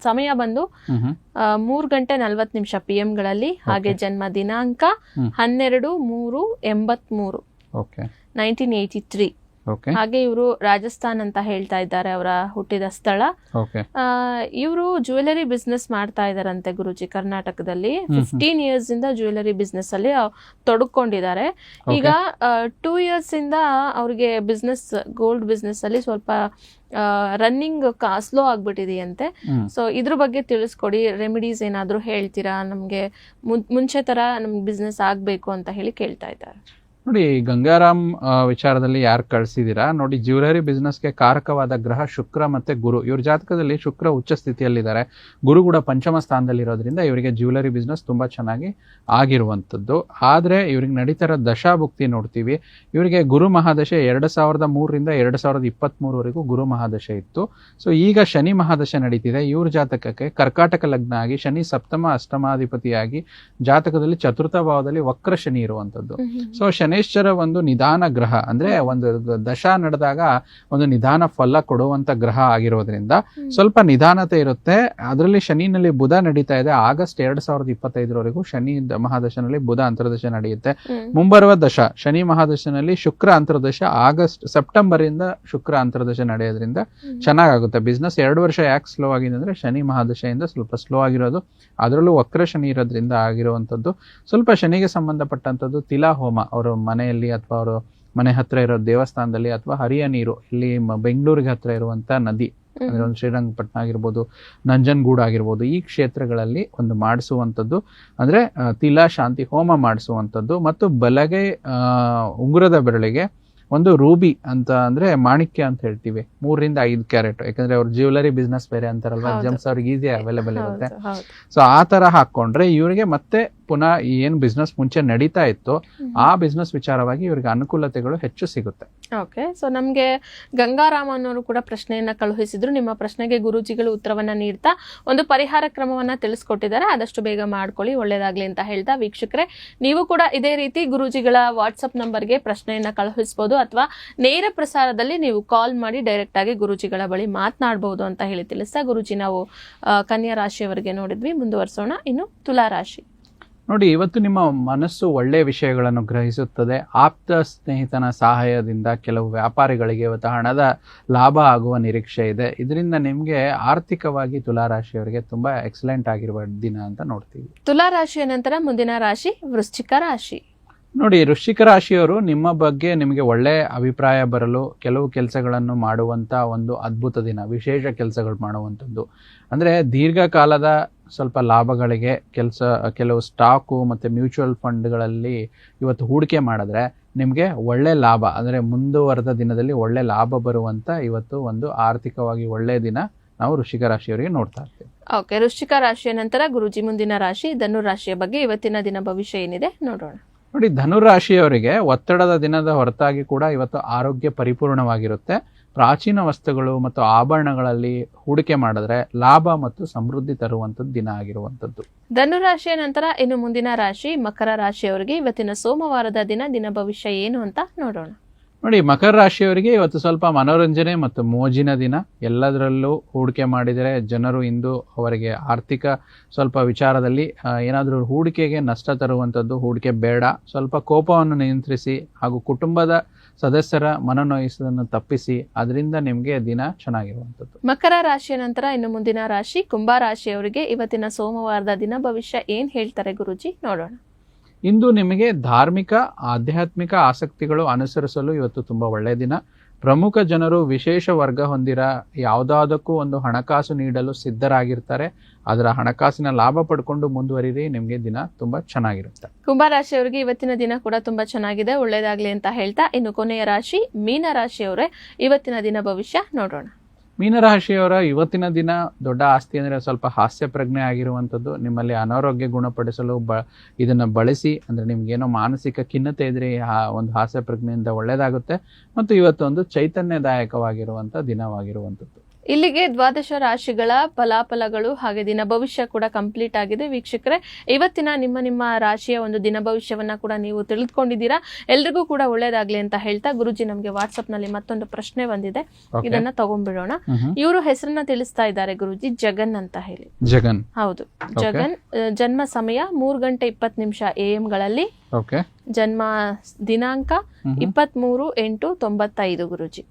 ಸಮಯ ಬಂದು ಹ್ಮ್ ಆ, ಮೂರು ಗಂಟೆ ನಲ್ವತ್ತು ನಿಮಿಷ ಪಿ ಗಳಲ್ಲಿ ಹಾಗೆ ಜನ್ಮ ದಿನಾಂಕ ಹ್ಮ್. ಹನ್ನೆರಡು ಮೂರು ಎಂಬತ್ಮೂರು. ಓಕೆ. Nineteen eighty three. ಹಾಗೆ ಇವರು ರಾಜಸ್ಥಾನ್ ಅಂತ ಹೇಳ್ತಾ ಇದ್ದಾರೆ ಅವರ ಹುಟ್ಟಿದ ಸ್ಥಳ. ಇವರು ಜ್ಯುವೆಲರಿ ಬಿಸ್ನೆಸ್ ಮಾಡ್ತಾ ಇದಾರಂತೆ ಗುರುಜಿ ಕರ್ನಾಟಕದಲ್ಲಿ. ಫಿಫ್ಟೀನ್ ಇಯರ್ಸ್ ಇಂದ ಜ್ಯುವೆಲರಿ ಬಿಸ್ನೆಸ್ ಅಲ್ಲಿ ತೊಡಕೊಂಡಿದ್ದಾರೆ. ಈಗ ಟೂ ಇಯರ್ಸ್ ಇಂದ ಅವ್ರಿಗೆ ಬಿಸ್ನೆಸ್ ಗೋಲ್ಡ್ ಬಿಸ್ನೆಸ್ ಅಲ್ಲಿ ಸ್ವಲ್ಪ ರನ್ನಿಂಗ್ ಸ್ಲೋ ಆಗ್ಬಿಟ್ಟಿದೆಯಂತೆ. ಸೊ ಇದ್ರ ಬಗ್ಗೆ ತಿಳಿಸ್ಕೊಡಿ ರೆಮಿಡೀಸ್ ಏನಾದರೂ ಹೇಳ್ತೀರಾ? ನಮಗೆ ಮುಂಚೆ ತರ ನಮ್ಗೆ ಬಿಸ್ನೆಸ್ ಆಗಬೇಕು ಅಂತ ಹೇಳಿ ಕೇಳ್ತಾ ಇದ್ದಾರೆ. ನೋಡಿ ಗಂಗಾರಾಮ್ ವಿಚಾರದಲ್ಲಿ ಯಾರು ಕಳಿಸಿದ್ದೀರಾ ನೋಡಿ ಜ್ಯುವೆಲರಿ ಬಿಸ್ನೆಸ್ಗೆ ಕಾರಕವಾದ ಗ್ರಹ ಶುಕ್ರ ಮತ್ತೆ ಗುರು. ಇವ್ರ ಜಾತಕದಲ್ಲಿ ಶುಕ್ರ ಉಚ್ಚ ಸ್ಥಿತಿಯಲ್ಲಿದ್ದಾರೆ. ಗುರು ಕೂಡ ಪಂಚಮ ಸ್ಥಾನದಲ್ಲಿರೋದ್ರಿಂದ ಇವರಿಗೆ ಜ್ಯುವೆಲರಿ ಬಿಸ್ನೆಸ್ ತುಂಬಾ ಚೆನ್ನಾಗಿ ಆಗಿರುವಂಥದ್ದು. ಆದ್ರೆ ಇವ್ರಿಗೆ ನಡೀತಾರ ದಶಾಭುಕ್ತಿ ನೋಡ್ತೀವಿ. ಇವರಿಗೆ ಗುರು ಮಹಾದಶೆ ಎರಡು ಸಾವಿರದ ಮೂರರಿಂದ ಎರಡು ಸಾವಿರದ ಇಪ್ಪತ್ತ್ಮೂರವರೆಗೂ ಗುರು ಮಹಾದಶೆ ಇತ್ತು. ಸೊ ಈಗ ಶನಿ ಮಹಾದಶೆ ನಡೀತಿದೆ. ಇವ್ರ ಜಾತಕಕ್ಕೆ ಕರ್ಕಾಟಕ ಲಗ್ನ ಆಗಿ ಶನಿ ಸಪ್ತಮ ಅಷ್ಟಮಾಧಿಪತಿಯಾಗಿ ಜಾತಕದಲ್ಲಿ ಚತುರ್ಥ ಭಾವದಲ್ಲಿ ವಕ್ರ ಶನಿ ಇರುವಂಥದ್ದು. ಸೊ ಶನೇಶ್ವರ ಒಂದು ನಿಧಾನ ಗ್ರಹ ಅಂದ್ರೆ ಒಂದು ದಶ ನಡೆದಾಗ ಒಂದು ನಿಧಾನ ಫಲ ಕೊಡುವಂತ ಗ್ರಹ ಆಗಿರೋದ್ರಿಂದ ಸ್ವಲ್ಪ ನಿಧಾನತೆ ಇರುತ್ತೆ. ಅದರಲ್ಲಿ ಶನಿನಲ್ಲಿ ಬುಧ ನಡೀತಾ ಇದೆ. ಆಗಸ್ಟ್ ಎರಡ್ ಸಾವಿರದ ಇಪ್ಪತ್ತೈದರವರೆಗೂ ಶನಿ ಮಹಾದಶನಲ್ಲಿ ಬುಧ ಅಂತರ್ದಶ ನಡೆಯುತ್ತೆ. ಮುಂಬರುವ ದಶ ಶನಿ ಮಹಾದಶನಲ್ಲಿ ಶುಕ್ರ ಅಂತರ್ದಶ ಆಗಸ್ಟ್ ಸೆಪ್ಟೆಂಬರ್ ಇಂದ ಶುಕ್ರ ಅಂತರ್ದಶ ನಡೆಯೋದ್ರಿಂದ. ಚೆನ್ನಾಗುತ್ತೆ ಚೆನ್ನಾಗುತ್ತೆ ಬಿಸ್ನೆಸ್ ಎರಡು ವರ್ಷ ಯಾಕೆ ಸ್ಲೋ ಆಗಿದೆ ಅಂದ್ರೆ ಶನಿ ಮಹಾದಶೆಯಿಂದ ಸ್ವಲ್ಪ ಸ್ಲೋ ಆಗಿರೋದು. ಅದರಲ್ಲೂ ವಕ್ರ ಶನಿ ಇರೋದ್ರಿಂದ ಆಗಿರುವಂತದ್ದು ಸ್ವಲ್ಪ ಶನಿಗೆ ಸಂಬಂಧಪಟ್ಟಂತದ್ದು ತಿಲಾ ಹೋಮ ಅವರ ಮನೆಯಲ್ಲಿ ಅಥವಾ ಅವರು ಮನೆ ಹತ್ರ ಇರೋ ದೇವಸ್ಥಾನದಲ್ಲಿ ಅಥವಾ ಹರಿಯ ನೀರು ಇಲ್ಲಿ ಬೆಂಗಳೂರಿಗೆ ಹತ್ರ ಇರುವಂತ ನದಿ ಅಂದ್ರೆ ಒಂದು ಶ್ರೀರಂಗಪಟ್ಟಣ ಆಗಿರ್ಬೋದು ನಂಜನಗೂಡು ಆಗಿರ್ಬೋದು ಈ ಕ್ಷೇತ್ರಗಳಲ್ಲಿ ಒಂದು ಮಾಡಿಸುವಂಥದ್ದು ಅಂದ್ರೆ ತಿಲಾ ಶಾಂತಿ ಹೋಮ ಮಾಡಿಸುವಂಥದ್ದು ಮತ್ತು ಬಲಗೈ ಆ, ಉಂಗುರದ ಬೆರಳಿಗೆ ಒಂದು ರೂಬಿ ಅಂತ ಅಂದ್ರೆ ಮಾಣಿಕ್ಯ ಅಂತ ಹೇಳ್ತೀವಿ ಮೂರರಿಂದ ಐದು ಕ್ಯಾರೆಟ್ ಯಾಕಂದ್ರೆ ಅವ್ರ ಜ್ಯುವೆಲರಿ ಬಿಸ್ನೆಸ್ ಬೇರೆ ಅಂತಾರಲ್ವಾ ಜಮ್ಸ್ ಅವ್ರಿಗೆ ಈಸಿ ಅವೈಲೇಬಲ್ ಇರುತ್ತೆ. ಸೊ ಆ ತರ ಹಾಕೊಂಡ್ರೆ ಇವರಿಗೆ ಮತ್ತೆ ಪುನಃ ಏನು ಬಿಸ್ನೆಸ್ ಮುಂಚೆ ನಡೀತಾ ಇತ್ತು ಆ ಬಿಸ್ನೆಸ್ ವಿಚಾರವಾಗಿ ಇವರಿಗೆ ಅನುಕೂಲತೆಗಳು ಹೆಚ್ಚು ಸಿಗುತ್ತೆ. ಓಕೆ ಸೊ ನಮಗೆ ಗಂಗಾರಾಮ ಅನ್ನೋರು ಕೂಡ ಪ್ರಶ್ನೆಯನ್ನ ಕಳುಹಿಸಿದ್ರು. ನಿಮ್ಮ ಪ್ರಶ್ನೆಗೆ ಗುರೂಜಿಗಳು ಉತ್ತರವನ್ನು ನೀಡ್ತಾ ಒಂದು ಪರಿಹಾರ ಕ್ರಮವನ್ನ ತಿಳಿಸ್ಕೊಟ್ಟಿದ್ದಾರೆ. ಆದಷ್ಟು ಬೇಗ ಮಾಡ್ಕೊಳ್ಳಿ ಒಳ್ಳೇದಾಗ್ಲಿ ಅಂತ ಹೇಳ್ತಾ ವೀಕ್ಷಕರೇ ನೀವು ಕೂಡ ಇದೇ ರೀತಿ ಗುರೂಜಿಗಳ ವಾಟ್ಸಪ್ ನಂಬರ್ಗೆ ಪ್ರಶ್ನೆಯನ್ನ ಕಳುಹಿಸಬಹುದು ಅಥವಾ ನೇರ ಪ್ರಸಾರದಲ್ಲಿ ನೀವು ಕಾಲ್ ಮಾಡಿ ಡೈರೆಕ್ಟ್ ಆಗಿ ಗುರೂಜಿಗಳ ಬಳಿ ಮಾತನಾಡಬಹುದು ಅಂತ ಹೇಳಿ ತಿಳಿಸ್ತಾ ಗುರೂಜಿ ನಾವು ಕನ್ಯಾ ರಾಶಿಯವರಿಗೆ ನೋಡಿದ್ವಿ. ಮುಂದುವರಿಸೋಣ. ಇನ್ನು ತುಲಾ ರಾಶಿ. ನೋಡಿ, ಇವತ್ತು ನಿಮ್ಮ ಮನಸ್ಸು ಒಳ್ಳೆಯ ವಿಷಯಗಳನ್ನು ಗ್ರಹಿಸುತ್ತದೆ. ಆಪ್ತ ಸ್ನೇಹಿತನ ಸಹಾಯದಿಂದ ಕೆಲವು ವ್ಯಾಪಾರಿಗಳಿಗೆ ಇವತ್ತು ಹಣದ ಲಾಭ ಆಗುವ ನಿರೀಕ್ಷೆ ಇದೆ. ಇದರಿಂದ ನಿಮಗೆ ಆರ್ಥಿಕವಾಗಿ ತುಲಾರಾಶಿಯವರಿಗೆ ತುಂಬಾ ಎಕ್ಸಲೆಂಟ್ ಆಗಿರುವ ದಿನ ಅಂತ ನೋಡ್ತೀವಿ. ತುಲಾ ರಾಶಿಯ ನಂತರ ಮುಂದಿನ ರಾಶಿ ವೃಶ್ಚಿಕ ರಾಶಿ. ನೋಡಿ, ವೃಶ್ಚಿಕ ರಾಶಿಯವರು ನಿಮ್ಮ ಬಗ್ಗೆ ನಿಮಗೆ ಒಳ್ಳೆಯ ಅಭಿಪ್ರಾಯ ಬರಲು ಕೆಲವು ಕೆಲಸಗಳನ್ನು ಮಾಡುವಂಥ ಒಂದು ಅದ್ಭುತ ದಿನ, ವಿಶೇಷ ಕೆಲಸಗಳು ಮಾಡುವಂಥದ್ದು. ಅಂದರೆ ದೀರ್ಘಕಾಲದ ಸ್ವಲ್ಪ ಲಾಭಗಳಿಗೆ ಕೆಲಸ, ಕೆಲವು ಸ್ಟಾಕು ಮತ್ತು ಮ್ಯೂಚುವಲ್ ಫಂಡ್ಗಳಲ್ಲಿ ಇವತ್ತು ಹೂಡಿಕೆ ಮಾಡಿದ್ರೆ ನಿಮಗೆ ಒಳ್ಳೆ ಲಾಭ, ಅಂದರೆ ಮುಂದುವರೆದ ದಿನದಲ್ಲಿ ಒಳ್ಳೆ ಲಾಭ ಬರುವಂಥ ಇವತ್ತು ಒಂದು ಆರ್ಥಿಕವಾಗಿ ಒಳ್ಳೆಯ ದಿನ ನಾವು ವೃಶ್ಚಿಕ ರಾಶಿಯವರಿಗೆ ನೋಡ್ತಾ ಇರ್ತೀವಿ. ಓಕೆ ವೃಶ್ಚಿಕ ರಾಶಿಯ ನಂತರ ಗುರುಜಿ ಮುಂದಿನ ರಾಶಿ ಧನು ರಾಶಿಯ ಬಗ್ಗೆ ಇವತ್ತಿನ ದಿನ ಭವಿಷ್ಯ ಏನಿದೆ ನೋಡೋಣ. ನೋಡಿ, ಧನುರಾಶಿಯವರಿಗೆ ಒತ್ತಡದ ದಿನದ ಹೊರತಾಗಿ ಕೂಡ ಇವತ್ತು ಆರೋಗ್ಯ ಪರಿಪೂರ್ಣವಾಗಿರುತ್ತೆ. ಪ್ರಾಚೀನ ವಸ್ತುಗಳು ಮತ್ತು ಆಭರಣಗಳಲ್ಲಿ ಹೂಡಿಕೆ ಮಾಡಿದ್ರೆ ಲಾಭ ಮತ್ತು ಸಮೃದ್ಧಿ ತರುವಂತದ್ದು ದಿನ ಆಗಿರುವಂತದ್ದು ಧನುರಾಶಿಯ ನಂತರ ಇನ್ನು ಮುಂದಿನ ರಾಶಿ ಮಕರ ರಾಶಿಯವರಿಗೆ ಇವತ್ತಿನ ಸೋಮವಾರದ ದಿನ ದಿನ ಭವಿಷ್ಯ ಏನು ಅಂತ ನೋಡೋಣ. ನೋಡಿ, ಮಕರ ರಾಶಿಯವರಿಗೆ ಇವತ್ತು ಸ್ವಲ್ಪ ಮನೋರಂಜನೆ ಮತ್ತು ಮೋಜಿನ ದಿನ. ಎಲ್ಲದರಲ್ಲೂ ಹೂಡಿಕೆ ಮಾಡಿದರೆ ಜನರು ಇಂದು ಅವರಿಗೆ ಆರ್ಥಿಕ ಸ್ವಲ್ಪ ವಿಚಾರದಲ್ಲಿ ಏನಾದರೂ ಹೂಡಿಕೆಗೆ ನಷ್ಟ ತರುವಂಥದ್ದು, ಹೂಡಿಕೆ ಬೇಡ. ಸ್ವಲ್ಪ ಕೋಪವನ್ನು ನಿಯಂತ್ರಿಸಿ ಹಾಗೂ ಕುಟುಂಬದ ಸದಸ್ಯರ ಮನನೋಯಿಸೋದನ್ನು ತಪ್ಪಿಸಿ, ಅದರಿಂದ ನಿಮಗೆ ದಿನ ಚೆನ್ನಾಗಿರುವಂಥದ್ದು. ಮಕರ ರಾಶಿಯ ನಂತರ ಇನ್ನು ಮುಂದಿನ ರಾಶಿ ಕುಂಭ ರಾಶಿಯವರಿಗೆ ಇವತ್ತಿನ ಸೋಮವಾರದ ದಿನ ಭವಿಷ್ಯ ಏನು ಹೇಳ್ತಾರೆ ಗುರುಜಿ? ನೋಡೋಣ. ಇಂದು ನಿಮಗೆ ಧಾರ್ಮಿಕ, ಆಧ್ಯಾತ್ಮಿಕ ಆಸಕ್ತಿಗಳು ಅನುಸರಿಸಲು ಇವತ್ತು ತುಂಬಾ ಒಳ್ಳೆಯ ದಿನ. ಪ್ರಮುಖ ಜನರು ವಿಶೇಷ ವರ್ಗ ಹೊಂದಿರ ಯಾವುದಾದಕ್ಕೂ ಒಂದು ಹಣಕಾಸು ನೀಡಲು ಸಿದ್ಧರಾಗಿರ್ತಾರೆ. ಅದರ ಹಣಕಾಸಿನ ಲಾಭ ಪಡ್ಕೊಂಡು ಮುಂದುವರಿರಿ, ನಿಮಗೆ ದಿನ ತುಂಬಾ ಚೆನ್ನಾಗಿರುತ್ತೆ. ಕುಂಭರಾಶಿಯವರಿಗೆ ಇವತ್ತಿನ ದಿನ ಕೂಡ ತುಂಬಾ ಚೆನ್ನಾಗಿದೆ ಒಳ್ಳೇದಾಗ್ಲಿ ಅಂತ ಹೇಳ್ತಾ ಇನ್ನು ಕೊನೆಯ ರಾಶಿ ಮೀನ ರಾಶಿಯವರೇ ಇವತ್ತಿನ ದಿನ ಭವಿಷ್ಯ ನೋಡೋಣ. ಮೀನರಾಶಿಯವರ ಇವತ್ತಿನ ದಿನ ದೊಡ್ಡ ಆಸ್ತಿ ಅಂದರೆ ಸ್ವಲ್ಪ ಹಾಸ್ಯ ಪ್ರಜ್ಞೆ ಆಗಿರುವಂಥದ್ದು. ನಿಮ್ಮಲ್ಲಿ ಅನಾರೋಗ್ಯ ಗುಣಪಡಿಸಲು ಬ, ಇದನ್ನು ಬಳಸಿ, ಅಂದ್ರೆ ನಿಮಗೇನೋ ಮಾನಸಿಕ ಖಿನ್ನತೆ ಇದ್ರೆ ಆ ಒಂದು ಹಾಸ್ಯ ಪ್ರಜ್ಞೆಯಿಂದ ಒಳ್ಳೆಯದಾಗುತ್ತೆ ಮತ್ತು ಇವತ್ತೊಂದು ಚೈತನ್ಯದಾಯಕವಾಗಿರುವಂಥ ದಿನವಾಗಿರುವಂಥದ್ದು. ಇಲ್ಲಿಗೆ ದ್ವಾದಶ ರಾಶಿಗಳ ಫಲಾಫಲಗಳು ಹಾಗೆ ದಿನ ಭವಿಷ್ಯ ಕೂಡ ಕಂಪ್ಲೀಟ್ ಆಗಿದೆ. ವೀಕ್ಷಕರೇ ಇವತ್ತಿನ ನಿಮ್ಮ ನಿಮ್ಮ ರಾಶಿಯ ಒಂದು ದಿನ ಭವಿಷ್ಯವನ್ನ ಕೂಡ ನೀವು ತಿಳಿದುಕೊಂಡಿದ್ದೀರಾ? ಎಲ್ರಿಗೂ ಕೂಡ ಒಳ್ಳೇದಾಗ್ಲಿ ಅಂತ ಹೇಳ್ತಾ ಗುರುಜಿ ನಮಗೆ ವಾಟ್ಸ್ಆಪ್ನಲ್ಲಿ ಮತ್ತೊಂದು ಪ್ರಶ್ನೆ ಬಂದಿದೆ. ಇದನ್ನ ತಗೊಂಡ್ಬಿಡೋಣ. ಇವರು ಹೆಸರನ್ನ ತಿಳಿಸ್ತಾ ಇದ್ದಾರೆ ಗುರುಜಿ ಜಗನ್ ಅಂತ ಹೇಳಿ. ಜಗನ್. ಹೌದು. ಜಗನ್ ಜನ್ಮ ಸಮಯ ಮೂರ್ ಗಂಟೆ ಇಪ್ಪತ್ ನಿಮಿಷ ಎ ಎಂ ಗಳಲ್ಲಿ. ಜನ್ಮ ದಿನಾಂಕ ಇಪ್ಪತ್ತ್ ಮೂರು ಎಂಟು ತೊಂಬತ್ತೈದು ಗುರುಜಿ.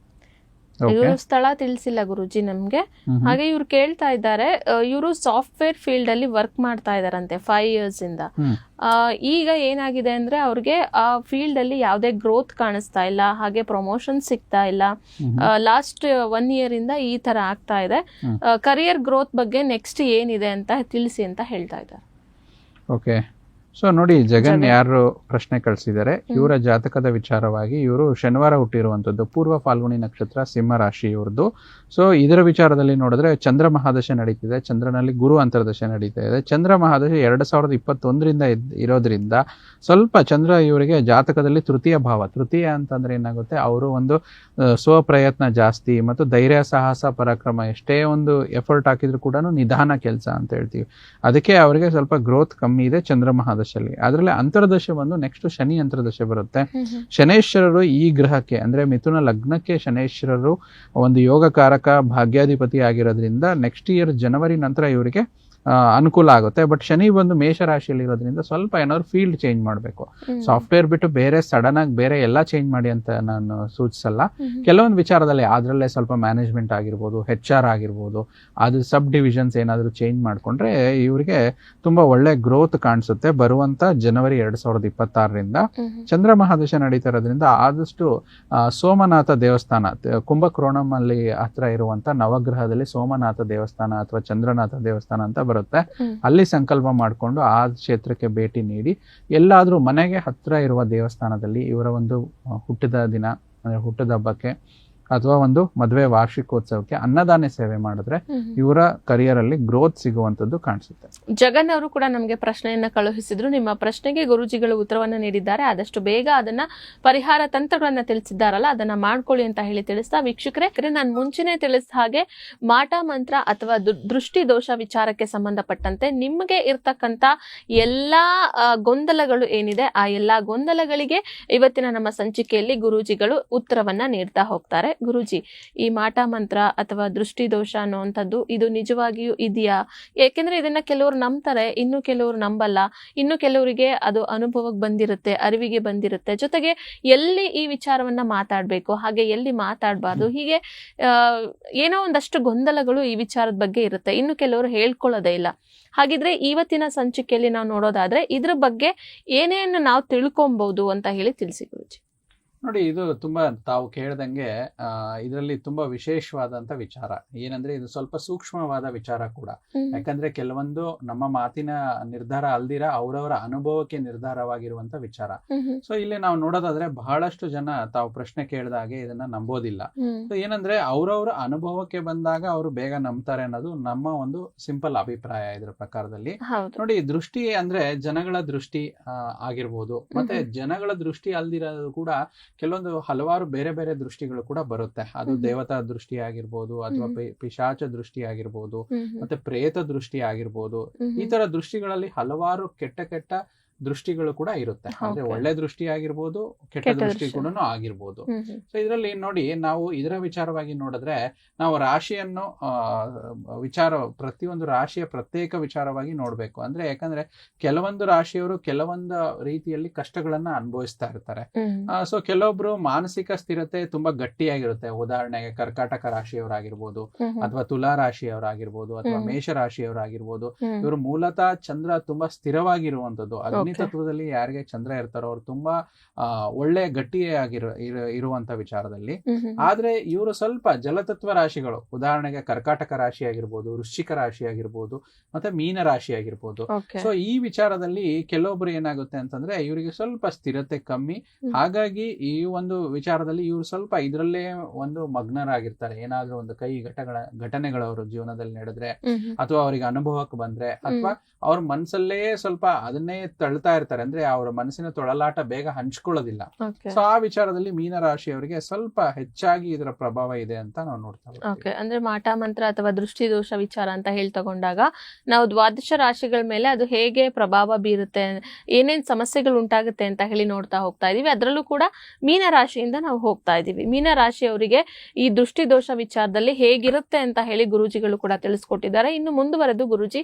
ಇವರು ಸ್ಥಳ ತಿಳಿಸಿಲ್ಲ ಗುರುಜಿ ನಮ್ಗೆ. ಹಾಗೆ ಇವ್ರು ಕೇಳ್ತಾ ಇದ್ದಾರೆ ಇವರು ಸಾಫ್ಟ್ವೇರ್ ಫೀಲ್ಡ್ ಅಲ್ಲಿ ವರ್ಕ್ ಮಾಡ್ತಾ ಇದಾರಂತೆ ಫೈವ್ ಇಯರ್ಸ್ ಇಂದ. ಈಗ ಏನಾಗಿದೆ ಅಂದ್ರೆ ಅವ್ರಿಗೆ ಆ ಫೀಲ್ಡ್ ಅಲ್ಲಿ ಯಾವುದೇ ಗ್ರೋತ್ ಕಾಣಿಸ್ತಾ ಇಲ್ಲ ಹಾಗೆ ಪ್ರಮೋಷನ್ ಸಿಗ್ತಾ ಇಲ್ಲ. ಲಾಸ್ಟ್ ಒನ್ ಇಯರ್ ಇಂದ ಈ ತರ ಆಗ್ತಾ ಇದೆ. ಕರಿಯರ್ ಗ್ರೋತ್ ಬಗ್ಗೆ ನೆಕ್ಸ್ಟ್ ಏನಿದೆ ಅಂತ ತಿಳಿಸಿ ಅಂತ ಹೇಳ್ತಾ ಇದ್ದಾರೆ. ಓಕೆ ಸೊ ನೋಡಿ ಜಗನ್. ಯಾರು ಪ್ರಶ್ನೆ ಕಳಿಸಿದ್ದಾರೆ? ಇವರ ಜಾತಕದ ವಿಚಾರವಾಗಿ ಇವರು ಶನಿವಾರ ಹುಟ್ಟಿರುವಂತದ್ದು ಪೂರ್ವ ಫಾಲ್ಗುಣಿ ನಕ್ಷತ್ರ ಸಿಂಹ ರಾಶಿ ಇವ್ರದ್ದು ಸೊ ಇದರ ವಿಚಾರದಲ್ಲಿ ನೋಡಿದ್ರೆ ಚಂದ್ರ ಮಹಾದಶೆ ನಡೀತಿದೆ. ಚಂದ್ರನಲ್ಲಿ ಗುರು ಅಂತರ್ದಶೆ ನಡೀತಾ ಇದೆ. ಚಂದ್ರ ಮಹಾದಶೆ ಎರಡ್ ಸಾವಿರದ ಇಪ್ಪತ್ತೊಂದರಿಂದ ಇರೋದ್ರಿಂದ ಸ್ವಲ್ಪ ಚಂದ್ರ ಇವರಿಗೆ ಜಾತಕದಲ್ಲಿ ತೃತೀಯ ಭಾವ. ತೃತೀಯ ಅಂತಂದ್ರೆ ಏನಾಗುತ್ತೆ? ಅವರು ಒಂದು ಸ್ವಪ್ರಯತ್ನ ಜಾಸ್ತಿ ಮತ್ತು ಧೈರ್ಯ ಸಾಹಸ ಪರಾಕ್ರಮ ಎಷ್ಟೇ ಒಂದು ಎಫರ್ಟ್ ಹಾಕಿದ್ರು ಕೂಡ ನಿಧಾನ ಕೆಲಸ ಅಂತ ಹೇಳ್ತೀವಿ. ಅದಕ್ಕೆ ಅವರಿಗೆ ಸ್ವಲ್ಪ ಗ್ರೋತ್ ಕಮ್ಮಿ ಇದೆ ಚಂದ್ರ ಮಹಾದಶಲ್ಲಿ ಅದರಲ್ಲಿ ಅಂತರ್ದಶ ಬಂದು ನೆಕ್ಸ್ಟ್ ಶನಿ ಅಂತರ್ದಶ ಬರುತ್ತೆ. ಶನೇಶ್ವರರು ಈ ಗ್ರಹಕ್ಕೆ ಅಂದ್ರೆ ಮಿಥುನ ಲಗ್ನಕ್ಕೆ ಶನೇಶ್ವರರು ಒಂದು ಯೋಗಕಾರಕ ಭಾಗ್ಯಾಧಿಪತಿ ಆಗಿರೋದ್ರಿಂದ ನೆಕ್ಸ್ಟ್ ಇಯರ್ ಜನವರಿ ನಂತರ ಇವರಿಗೆ ಅನುಕೂಲ ಆಗುತ್ತೆ. ಬಟ್ ಶನಿ ಬಂದು ಮೇಷ ರಾಶಿಯಲ್ಲಿ ಇರೋದ್ರಿಂದ ಸ್ವಲ್ಪ ಏನಾದ್ರು ಫೀಲ್ಡ್ ಚೇಂಜ್ ಮಾಡಬೇಕು. ಸಾಫ್ಟ್ವೇರ್ ಬಿಟ್ಟು ಬೇರೆ ಸಡನ್ ಆಗಿ ಬೇರೆ ಎಲ್ಲ ಚೇಂಜ್ ಮಾಡಿ ಅಂತ ನಾನು ಸೂಚಿಸಲ್ಲ. ಕೆಲವೊಂದು ವಿಚಾರದಲ್ಲಿ ಅದರಲ್ಲೇ ಸ್ವಲ್ಪ ಮ್ಯಾನೇಜ್ಮೆಂಟ್ ಆಗಿರ್ಬೋದು ಹೆಚ್ ಆರ್ ಆಗಿರ್ಬೋದು ಅದು ಸಬ್ ಡಿವಿಷನ್ಸ್ ಏನಾದರೂ ಚೇಂಜ್ ಮಾಡಿಕೊಂಡ್ರೆ ಇವರಿಗೆ ತುಂಬ ಒಳ್ಳೆ ಗ್ರೋತ್ ಕಾಣಿಸುತ್ತೆ. ಬರುವಂತ ಜನವರಿ ಎರಡ್ ಸಾವಿರದ ಇಪ್ಪತ್ತಾರರಿಂದ ಚಂದ್ರ ಮಹಾದಶ ನಡೀತಾ ಇರೋದ್ರಿಂದ ಆದಷ್ಟು ಸೋಮನಾಥ ದೇವಸ್ಥಾನ ಕುಂಭಕ್ರೋಣಮ್ ಕುಂಭಕೋಣಂ ಅಲ್ಲಿ ಹತ್ರ ಇರುವಂತ ನವಗ್ರಹದಲ್ಲಿ ಸೋಮನಾಥ ದೇವಸ್ಥಾನ ಅಥವಾ ಚಂದ್ರನಾಥ ದೇವಸ್ಥಾನ ಅಂತ ಬರುತ್ತೆ. ಅಲ್ಲಿ ಸಂಕಲ್ಪ ಮಾಡಿಕೊಂಡು ಆ ಕ್ಷೇತ್ರಕ್ಕೆ ಭೇಟಿ ನೀಡಿ ಎಲ್ಲಾದರೂ ಮನೆಗೆ ಹತ್ತಿರ ಇರುವ ದೇವಸ್ಥಾನದಲ್ಲಿ ಇವರ ಒಂದು ಹುಟ್ಟಿದ ದಿನ ಅಂದ್ರೆ ಹುಟ್ಟಿದ ಹಬ್ಬಕ್ಕೆ ಅಥವಾ ಒಂದು ಮದುವೆ ವಾರ್ಷಿಕೋತ್ಸವಕ್ಕೆ ಅನ್ನದಾನ ಸೇವೆ ಮಾಡಿದ್ರೆ ಇವರ ಕರಿಯರ್ ಅಲ್ಲಿ ಗ್ರೋತ್ ಸಿಗುವಂತದ್ದು ಕಾಣಿಸುತ್ತೆ. ಜಗನ್ ಅವರು ಕೂಡ ನಮಗೆ ಪ್ರಶ್ನೆಯನ್ನ ಕಳುಹಿಸಿದ್ರು. ನಿಮ್ಮ ಪ್ರಶ್ನೆಗೆ ಗುರುಜಿಗಳು ಉತ್ತರವನ್ನ ನೀಡಿದ್ದಾರೆ. ಆದಷ್ಟು ಬೇಗ ಅದನ್ನ ಪರಿಹಾರ ತಂತ್ರಗಳನ್ನ ತಿಳಿಸಿದ್ದಾರಲ್ಲ ಅದನ್ನ ಮಾಡ್ಕೊಳ್ಳಿ ಅಂತ ಹೇಳಿ ತಿಳಿಸ್ತಾ ವೀಕ್ಷಕರೇ ನಾನು ಮುಂಚೆನೆ ತಿಳಿಸಿದ ಹಾಗೆ ಮಾಟ ಮಂತ್ರ ಅಥವಾ ದೃಷ್ಟಿ ದೋಷ ವಿಚಾರಕ್ಕೆ ಸಂಬಂಧಪಟ್ಟಂತೆ ನಿಮಗೆ ಇರ್ತಕ್ಕಂತ ಎಲ್ಲಾ ಗೊಂದಲಗಳು ಏನಿದೆ ಆ ಎಲ್ಲಾ ಗೊಂದಲಗಳಿಗೆ ಇವತ್ತಿನ ನಮ್ಮ ಸಂಚಿಕೆಯಲ್ಲಿ ಗುರೂಜಿಗಳು ಉತ್ತರವನ್ನ ನೀಡ್ತಾ ಹೋಗ್ತಾರೆ. ಗುರೂಜಿ ಈ ಮಾಟ ಮಂತ್ರ ಅಥವಾ ದೃಷ್ಟಿ ದೋಷ ಅನ್ನುವಂಥದ್ದು ಇದು ನಿಜವಾಗಿಯೂ ಇದೆಯಾ? ಏಕೆಂದ್ರೆ ಇದನ್ನ ಕೆಲವರು ನಂಬ್ತಾರೆ ಇನ್ನು ಕೆಲವರು ನಂಬಲ್ಲ. ಇನ್ನು ಕೆಲವರಿಗೆ ಅದು ಅನುಭವಕ್ಕೆ ಬಂದಿರುತ್ತೆ ಅರಿವಿಗೆ ಬಂದಿರುತ್ತೆ. ಜೊತೆಗೆ ಎಲ್ಲಿ ಈ ವಿಚಾರವನ್ನ ಮಾತಾಡ್ಬೇಕು ಹಾಗೆ ಎಲ್ಲಿ ಮಾತಾಡಬಾರ್ದು? ಹೀಗೆ ಏನೋ ಒಂದಷ್ಟು ಗೊಂದಲಗಳು ಈ ವಿಚಾರದ ಬಗ್ಗೆ ಇರುತ್ತೆ. ಇನ್ನು ಕೆಲವರು ಹೇಳ್ಕೊಳ್ಳೋದೇ ಇಲ್ಲ. ಹಾಗಿದ್ರೆ ಇವತ್ತಿನ ಸಂಚಿಕೆಯಲ್ಲಿ ನಾವು ನೋಡೋದಾದ್ರೆ ಇದ್ರ ಬಗ್ಗೆ ಏನೇನು ನಾವು ತಿಳ್ಕೊಬಹುದು ಅಂತ ಹೇಳಿ ತಿಳಿಸಿ ಗುರುಜಿ. ನೋಡಿ ಇದು ತುಂಬಾ ತಾವು ಕೇಳ್ದಂಗೆ ಇದರಲ್ಲಿ ತುಂಬಾ ವಿಶೇಷವಾದಂತ ವಿಚಾರ. ಏನಂದ್ರೆ ಇದು ಸ್ವಲ್ಪ ಸೂಕ್ಷ್ಮವಾದ ವಿಚಾರ ಕೂಡ. ಯಾಕಂದ್ರೆ ಕೆಲವೊಂದು ನಮ್ಮ ಮಾತಿನ ನಿರ್ಧಾರ ಅಲ್ದಿರ ಅವರವರ ಅನುಭವಕ್ಕೆ ನಿರ್ಧಾರವಾಗಿರುವಂತ ವಿಚಾರ. ಸೊ ಇಲ್ಲಿ ನಾವು ನೋಡೋದಾದ್ರೆ ಬಹಳಷ್ಟು ಜನ ತಾವು ಪ್ರಶ್ನೆ ಕೇಳಿದಾಗೆ ಇದನ್ನ ನಂಬೋದಿಲ್ಲ. ಸೊ ಏನಂದ್ರೆ ಅವರವರ ಅನುಭವಕ್ಕೆ ಬಂದಾಗ ಅವರು ಬೇಗ ನಂಬ್ತಾರೆ ಅನ್ನೋದು ನಮ್ಮ ಒಂದು ಸಿಂಪಲ್ ಅಭಿಪ್ರಾಯ ಇದ್ರ ಪ್ರಕಾರದಲ್ಲಿ. ನೋಡಿ ದೃಷ್ಟಿ ಅಂದ್ರೆ ಜನಗಳ ದೃಷ್ಟಿ ಆಗಿರ್ಬೋದು. ಮತ್ತೆ. ಜನಗಳ ದೃಷ್ಟಿ ಅಲ್ದಿರೋದು ಕೂಡ ಕೆಲವೊಂದು ಹಲವಾರು ಬೇರೆ ಬೇರೆ ದೃಷ್ಟಿಗಳು ಕೂಡ ಬರುತ್ತೆ. ಅದು ದೇವತಾ ದೃಷ್ಟಿ ಆಗಿರ್ಬೋದು ಅಥವಾ ಪಿಶಾಚ ದೃಷ್ಟಿ ಆಗಿರ್ಬೋದು ಮತ್ತೆ ಪ್ರೇತ ದೃಷ್ಟಿ ಆಗಿರ್ಬೋದು ಈ ತರ ದೃಷ್ಟಿಗಳಲ್ಲಿ ಹಲವಾರು ಕೆಟ್ಟ ಕೆಟ್ಟ ದೃಷ್ಟಿಗಳು ಕೂಡ ಇರುತ್ತೆ. ಅಂದ್ರೆ ಒಳ್ಳೆ ದೃಷ್ಟಿ ಆಗಿರ್ಬೋದು ಕೆಟ್ಟ ದೃಷ್ಟಿ. ಕೂಡ ಆಗಿರ್ಬೋದು. ಸೊ ಇದರಲ್ಲಿ ನೋಡಿ ನಾವು ಇದರ ವಿಚಾರವಾಗಿ ನೋಡಿದ್ರೆ ನಾವು ರಾಶಿಯನ್ನು ವಿಚಾರ ಪ್ರತಿಯೊಂದು ರಾಶಿಯ ಪ್ರತ್ಯೇಕ ವಿಚಾರವಾಗಿ ನೋಡ್ಬೇಕು. ಅಂದ್ರೆ ಯಾಕಂದ್ರೆ ಕೆಲವೊಂದು ರಾಶಿಯವರು ಕೆಲವೊಂದು ರೀತಿಯಲ್ಲಿ ಕಷ್ಟಗಳನ್ನ ಅನುಭವಿಸ್ತಾ ಇರ್ತಾರೆ. ಸೊ ಕೆಲವೊಬ್ರು ಮಾನಸಿಕ ಸ್ಥಿರತೆ ತುಂಬಾ ಗಟ್ಟಿಯಾಗಿರುತ್ತೆ. ಉದಾಹರಣೆಗೆ ಕರ್ಕಾಟಕ ರಾಶಿಯವರಾಗಿರ್ಬೋದು ಅಥವಾ ತುಲಾ ರಾಶಿಯವರಾಗಿರ್ಬೋದು ಅಥವಾ ಮೇಷ ರಾಶಿಯವರಾಗಿರ್ಬೋದು ಇವರು ಮೂಲತಃ ಚಂದ್ರ ತುಂಬಾ ಸ್ಥಿರವಾಗಿರುವಂತದ್ದು ಅಗ್ನಿ ತತ್ವದಲ್ಲಿ ಯಾರಿಗೆ ಚಂದ್ರ ಇರ್ತಾರೋ ಅವ್ರು ತುಂಬಾ ಒಳ್ಳೆ ಗಟ್ಟಿಯಾಗಿರೋ ಇರ- ಇರುವಂತ ವಿಚಾರದಲ್ಲಿ. ಆದ್ರೆ ಇವರು ಸ್ವಲ್ಪ ಜಲತತ್ವ ರಾಶಿಗಳು ಉದಾಹರಣೆಗೆ ಕರ್ಕಾಟಕ ರಾಶಿ ಆಗಿರ್ಬೋದು ವೃಶ್ಚಿಕ ರಾಶಿ ಆಗಿರ್ಬೋದು ಮತ್ತೆ ಮೀನ ರಾಶಿ ಆಗಿರ್ಬೋದು. ಸೊ ಈ ವಿಚಾರದಲ್ಲಿ ಕೆಲವೊಬ್ರು ಏನಾಗುತ್ತೆ ಅಂತಂದ್ರೆ ಇವರಿಗೆ ಸ್ವಲ್ಪ ಸ್ಥಿರತೆ ಕಮ್ಮಿ. ಹಾಗಾಗಿ ಈ ಒಂದು ವಿಚಾರದಲ್ಲಿ ಇವರು ಸ್ವಲ್ಪ ಇದರಲ್ಲೇ ಒಂದು ಮಗ್ನರಾಗಿರ್ತಾರೆ. ಏನಾದ್ರೂ ಒಂದು ಕೈ ಘಟಗಳ ಘಟನೆಗಳು ಅವ್ರ ಜೀವನದಲ್ಲಿ ನಡೆದ್ರೆ. ಅಥವಾ ಅವರಿಗೆ ಅನುಭವಕ್ಕೆ ಬಂದ್ರೆ ಅಥವಾ ಅವ್ರ ಮನ್ಸಲ್ಲೇ ಸ್ವಲ್ಪ ಅದನ್ನೇ ತಳ್ತಾ ಇರ್ತಾರೆ. ಅಂದ್ರೆ ಅವರ ಮನಸ್ಸಿನ ತೊಳಲಾಟ ಬೇಗ ಹಂಚ್ಕೊಳ್ಳೋದಿಲ್ಲ. ಸೊ ಆ ವಿಚಾರದಲ್ಲಿ ಮೀನರಾಶಿಯವರಿಗೆ ಸ್ವಲ್ಪ ಹೆಚ್ಚಾಗಿ ಇದರ ಪ್ರಭಾವ ಇದೆ ಅಂತ ನಾವು ನೋಡ್ತಾ. ಓಕೆ ಅಂದ್ರೆ ಮಾಟ ಮಂತ್ರ ಅಥವಾ ದೃಷ್ಟಿ ದೋಷ ವಿಚಾರ ಅಂತ ಹೇಳಿ ತಗೊಂಡಾಗ ನಾವು ದ್ವಾದಶ ರಾಶಿಗಳ ಮೇಲೆ ಅದು ಹೇಗೆ ಪ್ರಭಾವ ಬೀರುತ್ತೆ ಏನೇನ್ ಸಮಸ್ಯೆಗಳು ಉಂಟಾಗುತ್ತೆ ಅಂತ ಹೇಳಿ ನೋಡ್ತಾ ಹೋಗ್ತಾ ಇದೀವಿ. ಅದರಲ್ಲೂ ಕೂಡ ಮೀನ ರಾಶಿಯಿಂದ ನಾವು ಹೋಗ್ತಾ ಇದೀವಿ. ಮೀನ ರಾಶಿಯವರಿಗೆ ಈ ದೃಷ್ಟಿ ದೋಷ ವಿಚಾರದಲ್ಲಿ ಹೇಗಿರುತ್ತೆ ಅಂತ ಹೇಳಿ ಗುರುಜಿಗಳು ಕೂಡ ತಿಳಿಸ್ಕೊಟ್ಟಿದ್ದಾರೆ. ಇನ್ನು ಮುಂದುವರೆದು ಗುರುಜಿ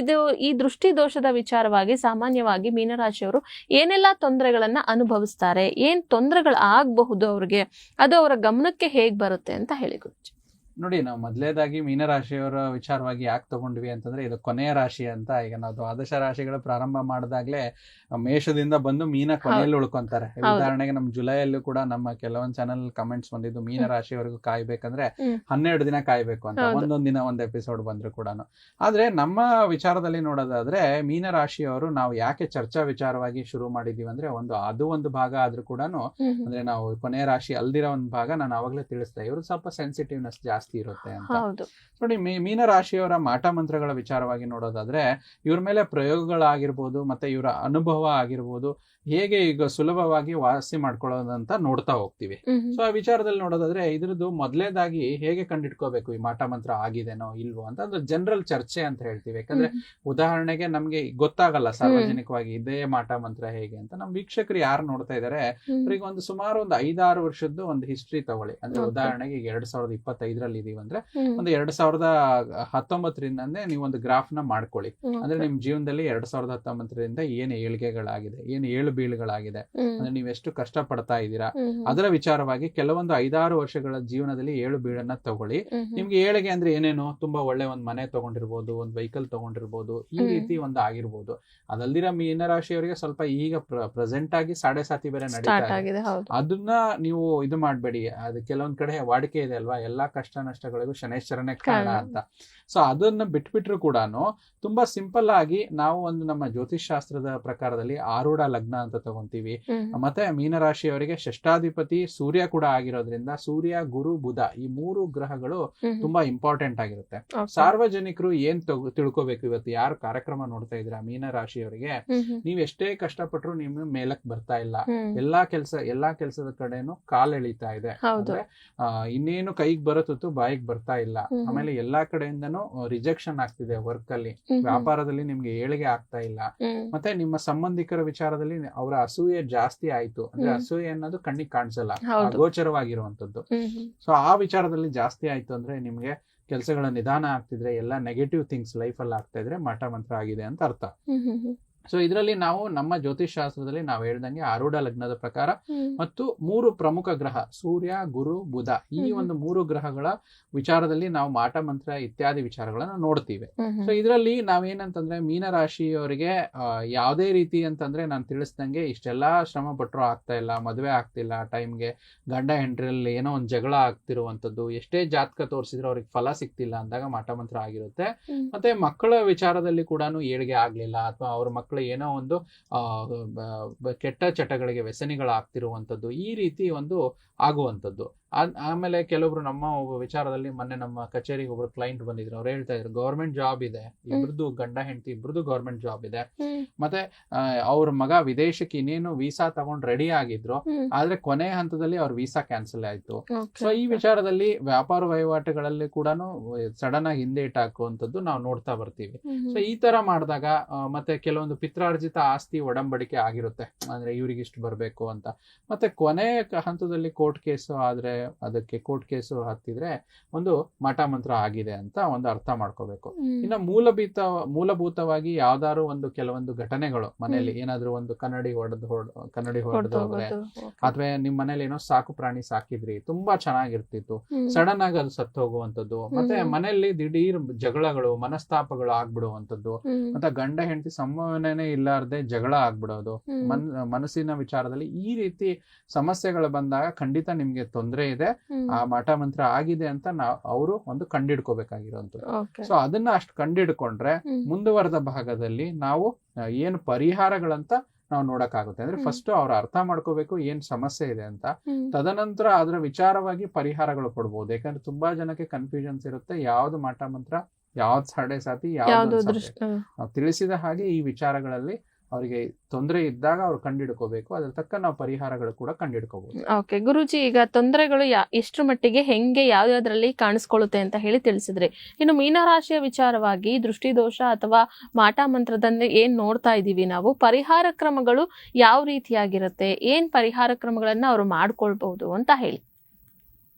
ಇದು ಈ ದೃಷ್ಟಿ ದೋಷದ ವಿಚಾರವಾಗಿ ಸಾಮಾನ್ಯವಾಗಿ ಮೀನರಾಶಿಯವರು ಏನೆಲ್ಲ ತೊಂದರೆಗಳನ್ನ ಅನುಭವಿಸ್ತಾರೆ? ಏನ್ ತೊಂದರೆಗಳು ಆಗಬಹುದು ಅವ್ರಿಗೆ? ಅದು ಅವರ ಗಮನಕ್ಕೆ ಹೇಗ್ ಬರುತ್ತೆ ಅಂತ ಹೇಳಿ ಗುರುಜಿ. ನೋಡಿ ನಾವು ಮೊದಲೇದಾಗಿ ಮೀನರಾಶಿಯವರ ವಿಚಾರವಾಗಿ ಯಾಕೆ ತಗೊಂಡ್ವಿ ಅಂತಂದ್ರೆ ಇದು ಕೊನೆಯ ರಾಶಿ ಅಂತ ಈಗ ನಾವು ದ್ವಾದಶ ರಾಶಿಗಳು ಪ್ರಾರಂಭ ಮಾಡಿದಾಗ್ಲೇ ಮೇಷದಿಂದ ಬಂದು ಮೀನ ಕೊನೆಯಲ್ಲಿ ಉಳ್ಕೊಂತಾರೆ. ಉದಾಹರಣೆಗೆ ನಮ್ ಜುಲೈಯಲ್ಲೂ ಕೂಡ ನಮ್ಮ ಕೆಲವೊಂದು ಚಾನಲ್ ಕಮೆಂಟ್ಸ್ ಬಂದಿದ್ದು ಮೀನ ರಾಶಿಯವರೆಗೂ ಕಾಯ್ಬೇಕಂದ್ರೆ. ಹನ್ನೆರಡು ದಿನ ಕಾಯ್ಬೇಕು ಅಂತ ಒಂದೊಂದು ಒಂದೊಂದ್ ದಿನ ಒಂದ್ ಎಪಿಸೋಡ್ ಬಂದ್ರು ಕೂಡ ಆದ್ರೆ ನಮ್ಮ ವಿಚಾರದಲ್ಲಿ ನೋಡೋದಾದ್ರೆ ಮೀನ ರಾಶಿಯವರು ನಾವು ಯಾಕೆ ಚರ್ಚಾ ವಿಚಾರವಾಗಿ ಶುರು ಮಾಡಿದೀವಿ ಅಂದ್ರೆ ಒಂದು ಅದು ಒಂದು ಭಾಗ ಆದ್ರೂ ಕೂಡ ಅಂದ್ರೆ ನಾವು ಕೊನೆಯ ರಾಶಿ ಅಲ್ದಿರೋ ಒಂದು ಭಾಗ ನಾನು ಅವಾಗಲೇ ತಿಳಿಸ್ತೇನೆ ಇವರು ಸ್ವಲ್ಪ ಸೆನ್ಸಿಟಿವ್ನೆಸ್ ಜಾಸ್ತಿ ಇರುತ್ತೆ ಅಂತ. ನೋಡಿ ಮೀನ ರಾಶಿಯವರ ಮಾಟ ಮಂತ್ರಗಳ ವಿಚಾರವಾಗಿ ನೋಡೋದಾದ್ರೆ ಇವ್ರ ಮೇಲೆ ಪ್ರಯೋಗಗಳಾಗಿರ್ಬೋದು ಮತ್ತೆ ಇವರ ಅನುಭವ ಆಗಿರ್ಬೋದು ಹೇಗೆ ಈಗ ಸುಲಭವಾಗಿ ವಾಸಿ ಮಾಡ್ಕೊಳ್ಳೋದಂತ ನೋಡ್ತಾ ಹೋಗ್ತೀವಿ. ಸೊ ಆ ವಿಚಾರದಲ್ಲಿ ನೋಡೋದಾದ್ರೆ ಇದ್ರದ್ದು ಮೊದಲೇದಾಗಿ ಹೇಗೆ ಕಂಡಿಡ್ಕೋಬೇಕು ಈ ಮಾಟ ಮಂತ್ರ ಆಗಿದೆನೋ ಇಲ್ವೋ ಅಂತ ಅಂದ್ರೆ ಜನರಲ್ ಚರ್ಚೆ ಅಂತ ಹೇಳ್ತೀವಿ. ಯಾಕಂದ್ರೆ ಉದಾಹರಣೆಗೆ ನಮ್ಗೆ ಗೊತ್ತಾಗಲ್ಲ ಸಾರ್ವಜನಿಕವಾಗಿ ಇದೇ ಮಾಟ ಮಂತ್ರ ಹೇಗೆ ಅಂತ. ನಮ್ ವೀಕ್ಷಕರು ಯಾರು ನೋಡ್ತಾ ಇದಾರೆ. ಅವ್ರಿಗೆ ಒಂದು ಸುಮಾರು ಒಂದು ಐದಾರು ವರ್ಷದ್ದು ಒಂದು ಹಿಸ್ಟ್ರಿ ತಗೊಳ್ಳಿ. ಅಂದ್ರೆ ಉದಾಹರಣೆಗೆ ಈಗ ಎರಡ್ ಸಾವಿರದ ಇಪ್ಪತ್ತೈದರಲ್ಲಿ ಇದೀವಿ ಅಂದ್ರೆ ಒಂದು ಎರಡ್ ಸಾವಿರದ ಹತ್ತೊಂಬತ್ತರಿಂದನೇ ನೀವು ಒಂದು ಗ್ರಾಫ್ನ ಮಾಡ್ಕೊಳ್ಳಿ. ಅಂದ್ರೆ ನಿಮ್ ಜೀವನದಲ್ಲಿ ಎರಡ್ ಸಾವಿರದ ಹತ್ತೊಂಬತ್ತರಿಂದ ಏನ್ ಏಳಿಗೆಗಳಾಗಿದೆ ಏನ್ ಏಳು ಬೀಳುಗಳಾಗಿದೆ. ಅಂದ್ರೆ ನೀವು ಎಷ್ಟು ಕಷ್ಟ ಪಡ್ತಾ ಇದ್ದೀರಾ. ಅದರ ವಿಚಾರವಾಗಿ ಕೆಲವೊಂದು ಐದಾರು ವರ್ಷಗಳ ಜೀವನದಲ್ಲಿ ಏಳು ಬೀಳನ್ನ ತಗೊಳ್ಳಿ. ನಿಮ್ಗೆ ಏಳಿಗೆ ಅಂದ್ರೆ ಏನೇನು? ತುಂಬಾ ಒಳ್ಳೆ ಒಂದ್ ಮನೆ ತಗೊಂಡಿರ್ಬೋದು ಒಂದ್ ವೆಹಿಕಲ್ ತಗೊಂಡಿರ್ಬೋದು ಈ ರೀತಿ ಒಂದು ಆಗಿರ್ಬೋದು. ಅದಲ್ದಿರ ಮೀನರಾಶಿಯವರಿಗೆ ಸ್ವಲ್ಪ ಈಗ ಪ್ರೆಸೆಂಟ್ ಆಗಿ ಸಾಡೆ ಸಾತಿ ಬೇರೆ ನಡೀತಾ ಇದೆ. ಅದನ್ನ ನೀವು ಇದು ಮಾಡಬೇಡಿ. ಅದು ಕೆಲವೊಂದ್ ಕಡೆ ವಾಡಿಕೆ ಇದೆ ಅಲ್ವಾ? ಎಲ್ಲಾ ಕಷ್ಟ ನಷ್ಟಗಳಿಗೂ ಶನೇಶ್ವರನೇ ಕಾರಣ. ಅಂತ ಸೊ ಅದನ್ನ ಬಿಟ್ಬಿಟ್ರು ಕೂಡ ತುಂಬಾ ಸಿಂಪಲ್ ಆಗಿ ನಾವು ಒಂದು ನಮ್ಮ ಜ್ಯೋತಿಷ್ ಶಾಸ್ತ್ರದ ಪ್ರಕಾರದಲ್ಲಿ ಆರೂಢ ಲಗ್ನ ಅಂತ ತಗೊಂತೀವಿ. ಮತ್ತೆ ಮೀನರಾಶಿಯವರಿಗೆ ಷಷ್ಟಾಧಿಪತಿ ಸೂರ್ಯ ಕೂಡ ಆಗಿರೋದ್ರಿಂದ ಸೂರ್ಯ ಗುರು ಬುಧ ಈ ಮೂರು ಗ್ರಹಗಳು. ತುಂಬಾ ಇಂಪಾರ್ಟೆಂಟ್ ಆಗಿರುತ್ತೆ. ಸಾರ್ವಜನಿಕರು ಏನ್ ತಿಳ್ಕೋಬೇಕು ತಿಳ್ಕೊಬೇಕು ಇವತ್ತು ಯಾರು ಕಾರ್ಯಕ್ರಮ ನೋಡ್ತಾ ಇದ್ರ ಮೀನರಾಶಿಯವರಿಗೆ. ನೀವ್ ಎಷ್ಟೇ ಕಷ್ಟಪಟ್ಟರು ನಿಮ್ ಮೇಲಕ್ ಬರ್ತಾ ಇಲ್ಲ ಎಲ್ಲಾ ಕೆಲಸ ಎಲ್ಲಾ ಕೆಲಸದ ಕಡೆನೂ ಕಾಲ್ ಎಳಿತಾ ಇದೆ ಇನ್ನೇನು ಕೈಗ್ ಬರುತ್ತೋ ಬಾಯಿಗೆ ಬರ್ತಾ ಇಲ್ಲ. ಆಮೇಲೆ ಎಲ್ಲಾ ಕಡೆಯಿಂದನು ರಿಜೆಕ್ಷನ್ ಆಗ್ತಿದೆ ವರ್ಕ್ ಅಲ್ಲಿ. ವ್ಯಾಪಾರದಲ್ಲಿ ನಿಮ್ಗೆ ಏಳಿಗೆ ಆಗ್ತಾ ಇಲ್ಲ. ಮತ್ತೆ ನಿಮ್ಮ ಸಂಬಂಧಿಕರ ವಿಚಾರದಲ್ಲಿ ಅವರ ಅಸೂಯೆ ಜಾಸ್ತಿ ಆಯ್ತು. ಅಂದ್ರೆ ಅಸೂಯೆ ಅನ್ನೋದು ಕಣ್ಣಿಗೆ ಕಾಣಿಸಲ್ಲ ಗೋಚರವಾಗಿರುವಂತದ್ದು ಅಗೋಚರವಾಗಿರುವಂತದ್ದು. ಸೊ ಆ ವಿಚಾರದಲ್ಲಿ ಜಾಸ್ತಿ ಆಯ್ತು ಅಂದ್ರೆ ನಿಮ್ಗೆ ಕೆಲಸಗಳ ನಿಧಾನ ಆಗ್ತಿದ್ರೆ ಎಲ್ಲ ನೆಗೆಟಿವ್ ಥಿಂಗ್ಸ್ ಲೈಫ್ ಅಲ್ಲಿ ಆಗ್ತಾ ಇದ್ರೆ ಮಠ ಮಂತ್ರ ಆಗಿದೆ ಅಂತ ಅರ್ಥ. ಸೊ ಇದರಲ್ಲಿ ನಾವು ನಮ್ಮ ಜ್ಯೋತಿಷ್ ಶಾಸ್ತ್ರದಲ್ಲಿ ನಾವು ಹೇಳ್ದಂಗೆ ಆರೂಢ ಲಗ್ನದ ಪ್ರಕಾರ ಮತ್ತು ಮೂರು ಪ್ರಮುಖ ಗ್ರಹ ಸೂರ್ಯ ಗುರು ಬುಧ. ಈ ಒಂದು ಮೂರು ಗ್ರಹಗಳ ವಿಚಾರದಲ್ಲಿ ನಾವು ಮಾಟ ಮಂತ್ರ ಇತ್ಯಾದಿ ವಿಚಾರಗಳನ್ನ ನೋಡ್ತೀವಿ. ಸೊ ಇದರಲ್ಲಿ ನಾವೇನಂತಂದ್ರೆ ಮೀನರಾಶಿಯವರಿಗೆ ಯಾವುದೇ ರೀತಿ ಅಂತಂದ್ರೆ ನಾನು ತಿಳಿಸ್ದಂಗೆ ಇಷ್ಟೆಲ್ಲಾ ಶ್ರಮ ಪಟ್ಟರು ಆಗ್ತಾ ಇಲ್ಲ ಮದುವೆ ಆಗ್ತಿಲ್ಲ ಟೈಮ್ಗೆ ಗಂಡ ಹೆಂಡ್ರಲ್ಲಿ ಏನೋ ಒಂದು ಜಗಳ ಆಗ್ತಿರುವಂತದ್ದು ಎಷ್ಟೇ ಜಾತಕ ತೋರಿಸಿದ್ರೆ ಅವ್ರಿಗೆ ಫಲ ಸಿಕ್ತಿಲ್ಲ ಅಂದಾಗ ಮಾಟ ಮಂತ್ರ ಆಗಿರುತ್ತೆ. ಮತ್ತೆ ಮಕ್ಕಳ ವಿಚಾರದಲ್ಲಿ ಕೂಡ ಏಳಿಗೆ ಆಗ್ಲಿಲ್ಲ ಅಥವಾ ಅವ್ರ ಮಕ್ಕಳು ಏನೋ ಒಂದು ಕೆಟ್ಟ ಚಟಗಳಿಗೆ ವ್ಯಸನಿಗಳಾಗ್ತಿರುವಂಥದ್ದು ಈ ರೀತಿ ಒಂದು ಆಗುವಂತದ್ದು ಆ- ಆಮೇಲೆ ಕೆಲವೊಬ್ರು ನಮ್ಮ ಒಬ್ಬ ವಿಚಾರದಲ್ಲಿ ಮೊನ್ನೆ ನಮ್ಮ ಕಚೇರಿಗೆ ಒಬ್ರು ಕ್ಲೈಂಟ್ ಬಂದಿದ್ರು. ಅವ್ರು ಹೇಳ್ತಾ ಇದ್ರು ಗೌರ್ಮೆಂಟ್ ಜಾಬ್ ಇದೆ. ಇಬ್ರದ್ದು ಗಂಡ ಹೆಂಡತಿ ಇಬ್ರದ್ದು ಗೌರ್ಮೆಂಟ್ ಜಾಬ್ ಇದೆ. ಮತ್ತೆ ಅವ್ರ ಮಗ ವಿದೇಶಕ್ಕೆ ಇನ್ನೇನು ವೀಸಾ ತಗೊಂಡ್ ರೆಡಿ ಆಗಿದ್ರು. ಆದ್ರೆ ಕೊನೆ ಹಂತದಲ್ಲಿ ಅವ್ರ ವೀಸಾ ಕ್ಯಾನ್ಸಲ್ ಆಯ್ತು. ಸೊ ಈ ವಿಚಾರದಲ್ಲಿ ವ್ಯಾಪಾರ ವಹಿವಾಟುಗಳಲ್ಲಿ ಕೂಡ ಸಡನ್ ಆಗಿ ಹಿಂದೆ ಇಟ್ಟಾಕುವಂಥದ್ದು ನಾವು ನೋಡ್ತಾ ಬರ್ತೀವಿ. ಸೊ ಈ ತರ ಮಾಡಿದಾಗ ಮತ್ತೆ ಕೆಲವೊಂದು ಪಿತ್ರಾರ್ಜಿತ ಆಸ್ತಿ ಒಡಂಬಡಿಕೆ ಆಗಿರುತ್ತೆ. ಅಂದ್ರೆ ಇವ್ರಿಗೆ ಇಷ್ಟು ಬರ್ಬೇಕು ಅಂತ. ಮತ್ತೆ ಕೊನೆ ಹಂತದಲ್ಲಿ ಕೋರ್ಟ್ ಕೇಸು ಆದ್ರೆ ಅದಕ್ಕೆ ಕೋರ್ಟ್ ಕೇಸು ಹತ್ತಿದ್ರೆ ಒಂದು ಮಠ ಮಂತ್ರ ಆಗಿದೆ ಅಂತ ಒಂದು ಅರ್ಥ ಮಾಡ್ಕೋಬೇಕು. ಇನ್ನು ಮೂಲಭೂತ ಮೂಲಭೂತವಾಗಿ ಯಾವ್ದಾದ್ರು ಒಂದು ಕೆಲವೊಂದು ಘಟನೆಗಳು ಮನೆಯಲ್ಲಿ ಏನಾದರೂ ಒಂದು ಕನ್ನಡಿ ಹೊಡೆದು ಕನ್ನಡಿ ಹೊಡೆದು ಹೋದ್ರೆ ಅಥವಾ ನಿಮ್ಮ ಮನೇಲಿ ಏನೋ ಸಾಕು ಪ್ರಾಣಿ ಸಾಕಿದ್ರಿ ತುಂಬಾ ಚೆನ್ನಾಗಿರ್ತಿತ್ತು. ಸಡನ್ ಆಗಿ ಅದು ಸತ್ತು ಹೋಗುವಂತದ್ದು ಮತ್ತೆ. ಮನೆಯಲ್ಲಿ ದಿಢೀರ್ ಜಗಳಗಳು ಮನಸ್ತಾಪಗಳು ಆಗ್ಬಿಡುವಂತದ್ದು. ಮತ್ತೆ ಗಂಡ ಹೆಂಡತಿ ಸಂಭಾವನೆ ಇಲ್ಲಾರ್ದೆ ಜಗಳ ಆಗ್ಬಿಡೋದು. ಮನ್ ಮನಸ್ಸಿನ ವಿಚಾರದಲ್ಲಿ ಈ ರೀತಿ ಸಮಸ್ಯೆಗಳು ಬಂದಾಗ ಖಂಡಿತ ನಿಮ್ಗೆ ತೊಂದರೆ ಇದೆ. ಆ ಮಾಟ ಮಂತ್ರ ಆಗಿದೆ ಅಂತ ನಾವು ಅವರು ಒಂದು ಕಂಡಿಡ್ಕೋಬೇಕಾಗಿರೋದು. ಸೊ ಅದನ್ನ ಅಷ್ಟು ಕಂಡಿಡ್ಕೊಂಡ್ರೆ. ಮುಂದುವರೆದ ಭಾಗದಲ್ಲಿ ನಾವು ಏನು ಪರಿಹಾರಗಳಂತ ನಾವು ನೋಡಕ್ಕಾಗುತ್ತೆ. ಅಂದ್ರೆ ಫಸ್ಟ್ ಅವ್ರ ಅರ್ಥ ಮಾಡ್ಕೋಬೇಕು ಏನ್ ಸಮಸ್ಯೆ ಇದೆ ಅಂತ. ತದನಂತರ ಅದರ ವಿಚಾರವಾಗಿ ಪರಿಹಾರಗಳು ಕೊಡ್ಬೋದು. ಯಾಕಂದ್ರೆ ತುಂಬಾ ಜನಕ್ಕೆ ಕನ್ಫ್ಯೂಷನ್ಸ್ ಇರುತ್ತೆ. ಯಾವ್ದು ಮಾಟ ಮಂತ್ರ ಯಾವ್ದು ಸಾಡೆ ಸಾತಿ ಯಾವ್ದು ತಿಳಿಸಿದ ಹಾಗೆ ಈ ವಿಚಾರಗಳಲ್ಲಿ ಅವರಿಗೆ ತೊಂದರೆ ಇದ್ದಾಗ ಅವ್ರು ಕಂಡಿಡ್ಕೋಬೇಕು. ಅದ್ರ ತಕ್ಕ ನಾವು ಪರಿಹಾರಗಳು ಕೂಡ ಕಂಡಿಡ್ಕೋಬಹುದು ಓಕೆ ಗುರುಜಿ ಈಗ ತೊಂದರೆಗಳು ಯಾ ಎಷ್ಟರ ಮಟ್ಟಿಗೆ ಹೆಂಗೆ ಯಾವ್ಯಾವ್ದ್ರಲ್ಲಿ ಕಾಣಿಸ್ಕೊಳ್ಳುತ್ತೆ ಅಂತ ಹೇಳಿ ತಿಳಿಸಿದ್ರಿ. ಇನ್ನು ಮೀನರಾಶಿಯ ವಿಚಾರವಾಗಿ ದೃಷ್ಟಿದೋಷ ಅಥವಾ ಮಾಟ ಮಂತ್ರದಂದ್ರೆ ಏನ್ ನೋಡ್ತಾ ಇದೀವಿ ನಾವು? ಪರಿಹಾರ ಕ್ರಮಗಳು ಯಾವ ರೀತಿಯಾಗಿರುತ್ತೆ? ಏನ್ ಪರಿಹಾರ ಕ್ರಮಗಳನ್ನ ಅವರು ಮಾಡ್ಕೊಳ್ಬಹುದು ಅಂತ ಹೇಳಿ.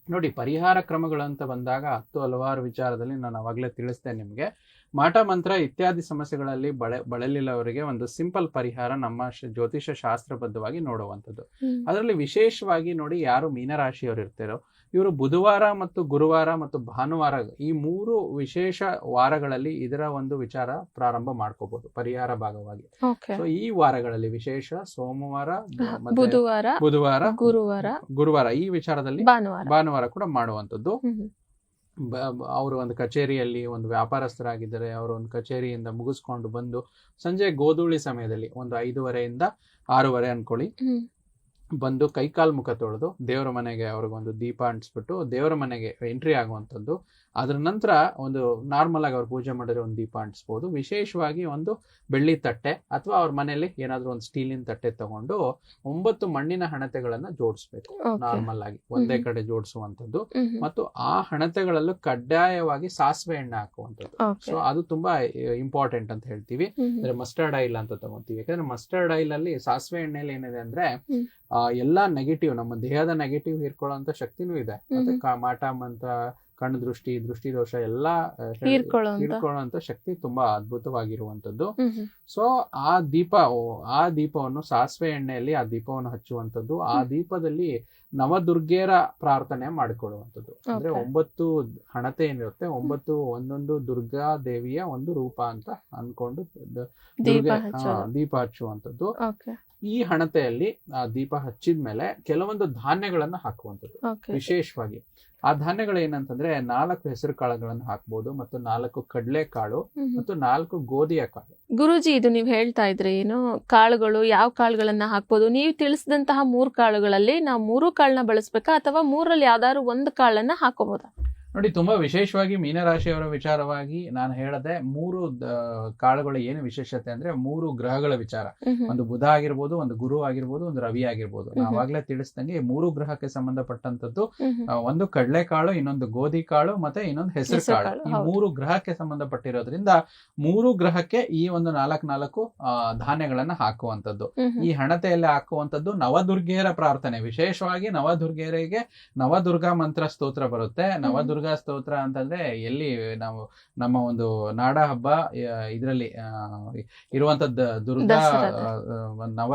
ನೋಡಿ ಪರಿಹಾರ ಕ್ರಮಗಳು ಅಂತ ಬಂದಾಗ ಹತ್ತು ಹಲವಾರು ವಿಚಾರದಲ್ಲಿ ನಾನು ಅವಾಗಲೇ ತಿಳಿಸ್ತೇನೆ ನಿಮಗೆ. ಮಾಟ ಮಂತ್ರ ಇತ್ಯಾದಿ ಸಮಸ್ಯೆಗಳಲ್ಲಿ ಬಳೆ ಬಳಲಿಲ್ಲವರಿಗೆ ಒಂದು ಸಿಂಪಲ್ ಪರಿಹಾರ ನಮ್ಮ ಜ್ಯೋತಿಷ ಶಾಸ್ತ್ರಬದ್ಧವಾಗಿ ನೋಡುವಂಥದ್ದು. ಅದರಲ್ಲಿ ವಿಶೇಷವಾಗಿ ನೋಡಿ ಯಾರು ಮೀನರಾಶಿಯವರು ಇರ್ತಾರೋ ಇವರು ಬುಧವಾರ ಮತ್ತು ಗುರುವಾರ ಮತ್ತು ಭಾನುವಾರ ಈ ಮೂರು ವಿಶೇಷ ವಾರಗಳಲ್ಲಿ ಇದರ ಒಂದು ವಿಚಾರ ಪ್ರಾರಂಭ ಮಾಡ್ಕೋಬಹುದು ಪರಿಹಾರ ಭಾಗವಾಗಿ. ಸೊ ಈ ವಾರಗಳಲ್ಲಿ ವಿಶೇಷ ಸೋಮವಾರ ಬುಧವಾರ ಬುಧವಾರ ಗುರುವಾರ ಗುರುವಾರ ಈ ವಿಚಾರದಲ್ಲಿ ಭಾನುವಾರ. ಭಾನುವಾರ ಕೂಡ ಮಾಡುವಂಥದ್ದು. ಹ್ಮ್. ಅವರು ಒಂದು ಕಚೇರಿಯಲ್ಲಿ ಒಂದು ವ್ಯಾಪಾರಸ್ಥರಾಗಿದ್ದರೆ ಅವರು ಒಂದು ಕಚೇರಿಯಿಂದ ಮುಗಿಸ್ಕೊಂಡು ಬಂದು ಸಂಜೆ ಗೋಧೂಳಿ ಸಮಯದಲ್ಲಿ ಒಂದು ಐದುವರೆಯಿಂದ ಆರೂವರೆ ಅನ್ಕೊಳ್ಳಿ. ಬಂದು ಕೈಕಾಲು ಮುಖ ತೊಳೆದು ದೇವರ ಮನೆಗೆ ಅವ್ರಿಗೊಂದು ದೀಪ ಅಂಟಿಸ್ಬಿಟ್ಟು ದೇವರ ಮನೆಗೆ ಎಂಟ್ರಿ ಆಗುವಂಥದ್ದು ಅದ್ರ ನಂತರ ಒಂದು ನಾರ್ಮಲ್ ಆಗಿ ಅವ್ರು ಪೂಜೆ ಮಾಡಿದ್ರೆ ಒಂದು ದೀಪ ಅಂಟಿಸ್ಬೋದು. ವಿಶೇಷವಾಗಿ ಒಂದು ಬೆಳ್ಳಿ ತಟ್ಟೆ ಅಥವಾ ಅವ್ರ ಮನೆಯಲ್ಲಿ ಏನಾದ್ರೂ ಒಂದು ಸ್ಟೀಲಿನ ತಟ್ಟೆ ತಗೊಂಡು ಒಂಬತ್ತು ಮಣ್ಣಿನ ಹಣತೆಗಳನ್ನ ಜೋಡಿಸ್ಬೇಕು. ನಾರ್ಮಲ್ ಆಗಿ ಒಂದೇ ಕಡೆ ಜೋಡಿಸುವಂತದ್ದು ಮತ್ತು ಆ ಹಣತೆಗಳಲ್ಲೂ ಕಡ್ಡಾಯವಾಗಿ ಸಾಸಿವೆ ಎಣ್ಣೆ ಹಾಕುವಂಥದ್ದು. ಸೊ ಅದು ತುಂಬಾ ಇಂಪಾರ್ಟೆಂಟ್ ಅಂತ ಹೇಳ್ತೀವಿ. ಅಂದ್ರೆ ಮಸ್ಟರ್ಡ್ ಆಯಿಲ್ ಅಂತ ತಗೊಂತೀವಿ. ಯಾಕಂದ್ರೆ ಮಸ್ಟರ್ಡ್ ಆಯಿಲ್ ಅಲ್ಲಿ ಸಾಸಿವೆ ಎಣ್ಣೆಯಲ್ಲಿ ಏನಿದೆ ಅಂದ್ರೆ ಆ, ಎಲ್ಲಾ ನೆಗೆಟಿವ್ ನಮ್ಮ ದೇಹದ ನೆಗೆಟಿವ್ ಹೀರ್ಕೊಳ್ಳುವಂತ ಶಕ್ತಿನೂ ಇದೆ. ಮತ್ತೆ ಹ್ಮ್. ಕ- ಮಾಟ ಅಂತ ಕಣ್ಣು ದೃಷ್ಟಿ ದೃಷ್ಟಿ ದೋಷ ಎಲ್ಲ. ಹೀರ್ಕೊಳ್ಳುವಂತ ಶಕ್ತಿ ತುಂಬಾ ಅದ್ಭುತವಾಗಿರುವಂತದ್ದು. ಸೊ ಆ ದೀಪ ಆ ದೀಪವನ್ನು ಸಾಸಿವೆ ಎಣ್ಣೆಯಲ್ಲಿ ಆ ದೀಪವನ್ನು ಹಚ್ಚುವಂತದ್ದು ಆ ದೀಪದಲ್ಲಿ ನವದುರ್ಗೆಯರ ಪ್ರಾರ್ಥನೆ ಮಾಡಿಕೊಳ್ಳುವಂಥದ್ದು. ಅಂದ್ರೆ ಒಂಬತ್ತು ಹಣತೆ ಏನಿರುತ್ತೆ ಒಂಬತ್ತು ಒಂದೊಂದು ದುರ್ಗಾ ದೇವಿಯ ಒಂದು ರೂಪ ಅಂತ ಅನ್ಕೊಂಡು ದೀಪ ದುರ್ಗೆ- ಆ, ದೀಪ ಹಚ್ಚುವಂಥದ್ದು. ಈ ಹಣತೆಯಲ್ಲಿ ಆ ದೀಪ ಹಚ್ಚಿದ್ಮೇಲೆ ಕೆಲವೊಂದು ಧಾನ್ಯಗಳನ್ನ ಹಾಕುವಂಥದ್ದು. ವಿಶೇಷವಾಗಿ ಆ ಧಾನ್ಯಗಳು ಏನಂತಂದ್ರೆ ನಾಲ್ಕು ಹೆಸರು ಕಾಳುಗಳನ್ನು ಹಾಕ್ಬೋದು ಮತ್ತು ನಾಲ್ಕು ಕಡಲೆ ಕಾಳು ಮತ್ತು ನಾಲ್ಕು ಗೋಧಿಯ ಕಾಳು ಗುರುಜಿ ಇದು ನೀವು ಹೇಳ್ತಾ ಇದ್ರಿ ಏನು ಕಾಳುಗಳು ಯಾವ ಕಾಳುಗಳನ್ನ ಹಾಕ್ಬೋದು? ನೀವು ತಿಳಿಸಿದಂತಹ ಮೂರು ಕಾಳುಗಳಲ್ಲಿ ನಾವು ಮೂರು ಕಾಳನ್ನ ಬಳಸ್ಬೇಕಾ ಅಥವಾ ಮೂರಲ್ಲಿ ಯಾವ್ದಾದ್ರು ಒಂದು ಕಾಳನ್ನ ಹಾಕೋಬಹುದಾ ನೋಡಿ ತುಂಬಾ ವಿಶೇಷವಾಗಿ ಮೀನರಾಶಿಯವರ ವಿಚಾರವಾಗಿ ನಾನು ಹೇಳದೆ ಮೂರು ಕಾಳುಗಳ ಏನು ವಿಶೇಷತೆ ಅಂದ್ರೆ ಮೂರು ಗ್ರಹಗಳ ವಿಚಾರ. ಒಂದು ಬುಧ ಆಗಿರ್ಬೋದು ಒಂದು ಗುರು ಆಗಿರ್ಬೋದು ಒಂದು ರವಿ ಆಗಿರ್ಬೋದು. ನಾವಾಗ್ಲೇ ತಿಳಿಸ್ದಂಗೆ ಈ ಮೂರು ಗ್ರಹಕ್ಕೆ ಸಂಬಂಧಪಟ್ಟಂತದ್ದು ಒಂದು ಕಡಲೆ ಕಾಳು ಇನ್ನೊಂದು ಗೋಧಿ ಕಾಳು ಮತ್ತೆ ಇನ್ನೊಂದು ಹೆಸರು ಕಾಳು. ಈ ಮೂರು ಗ್ರಹಕ್ಕೆ ಸಂಬಂಧಪಟ್ಟಿರೋದ್ರಿಂದ ಮೂರು ಗ್ರಹಕ್ಕೆ ಈ ಒಂದು ನಾಲ್ಕ್ ನಾಲ್ಕು ಧಾನ್ಯಗಳನ್ನ ಹಾಕುವಂತದ್ದು ಈ ಹಣತೆಯಲ್ಲಿ ಹಾಕುವಂತದ್ದು ನವದುರ್ಗೆಯರ ಪ್ರಾರ್ಥನೆ. ವಿಶೇಷವಾಗಿ ನವದುರ್ಗೆಯರಿಗೆ ನವದುರ್ಗಾ ಮಂತ್ರ ಸ್ತೋತ್ರ ಬರುತ್ತೆ. ನವದುರ್ಗಾ ಸ್ತೋತ್ರ ಅಂತಂದ್ರೆ ಎಲ್ಲಿ ನಾವು ನಮ್ಮ ಒಂದು ನಾಡ ಹಬ್ಬ ಇದರಲ್ಲಿ ಇರುವಂತ ದುರ್ಗಾ ನವ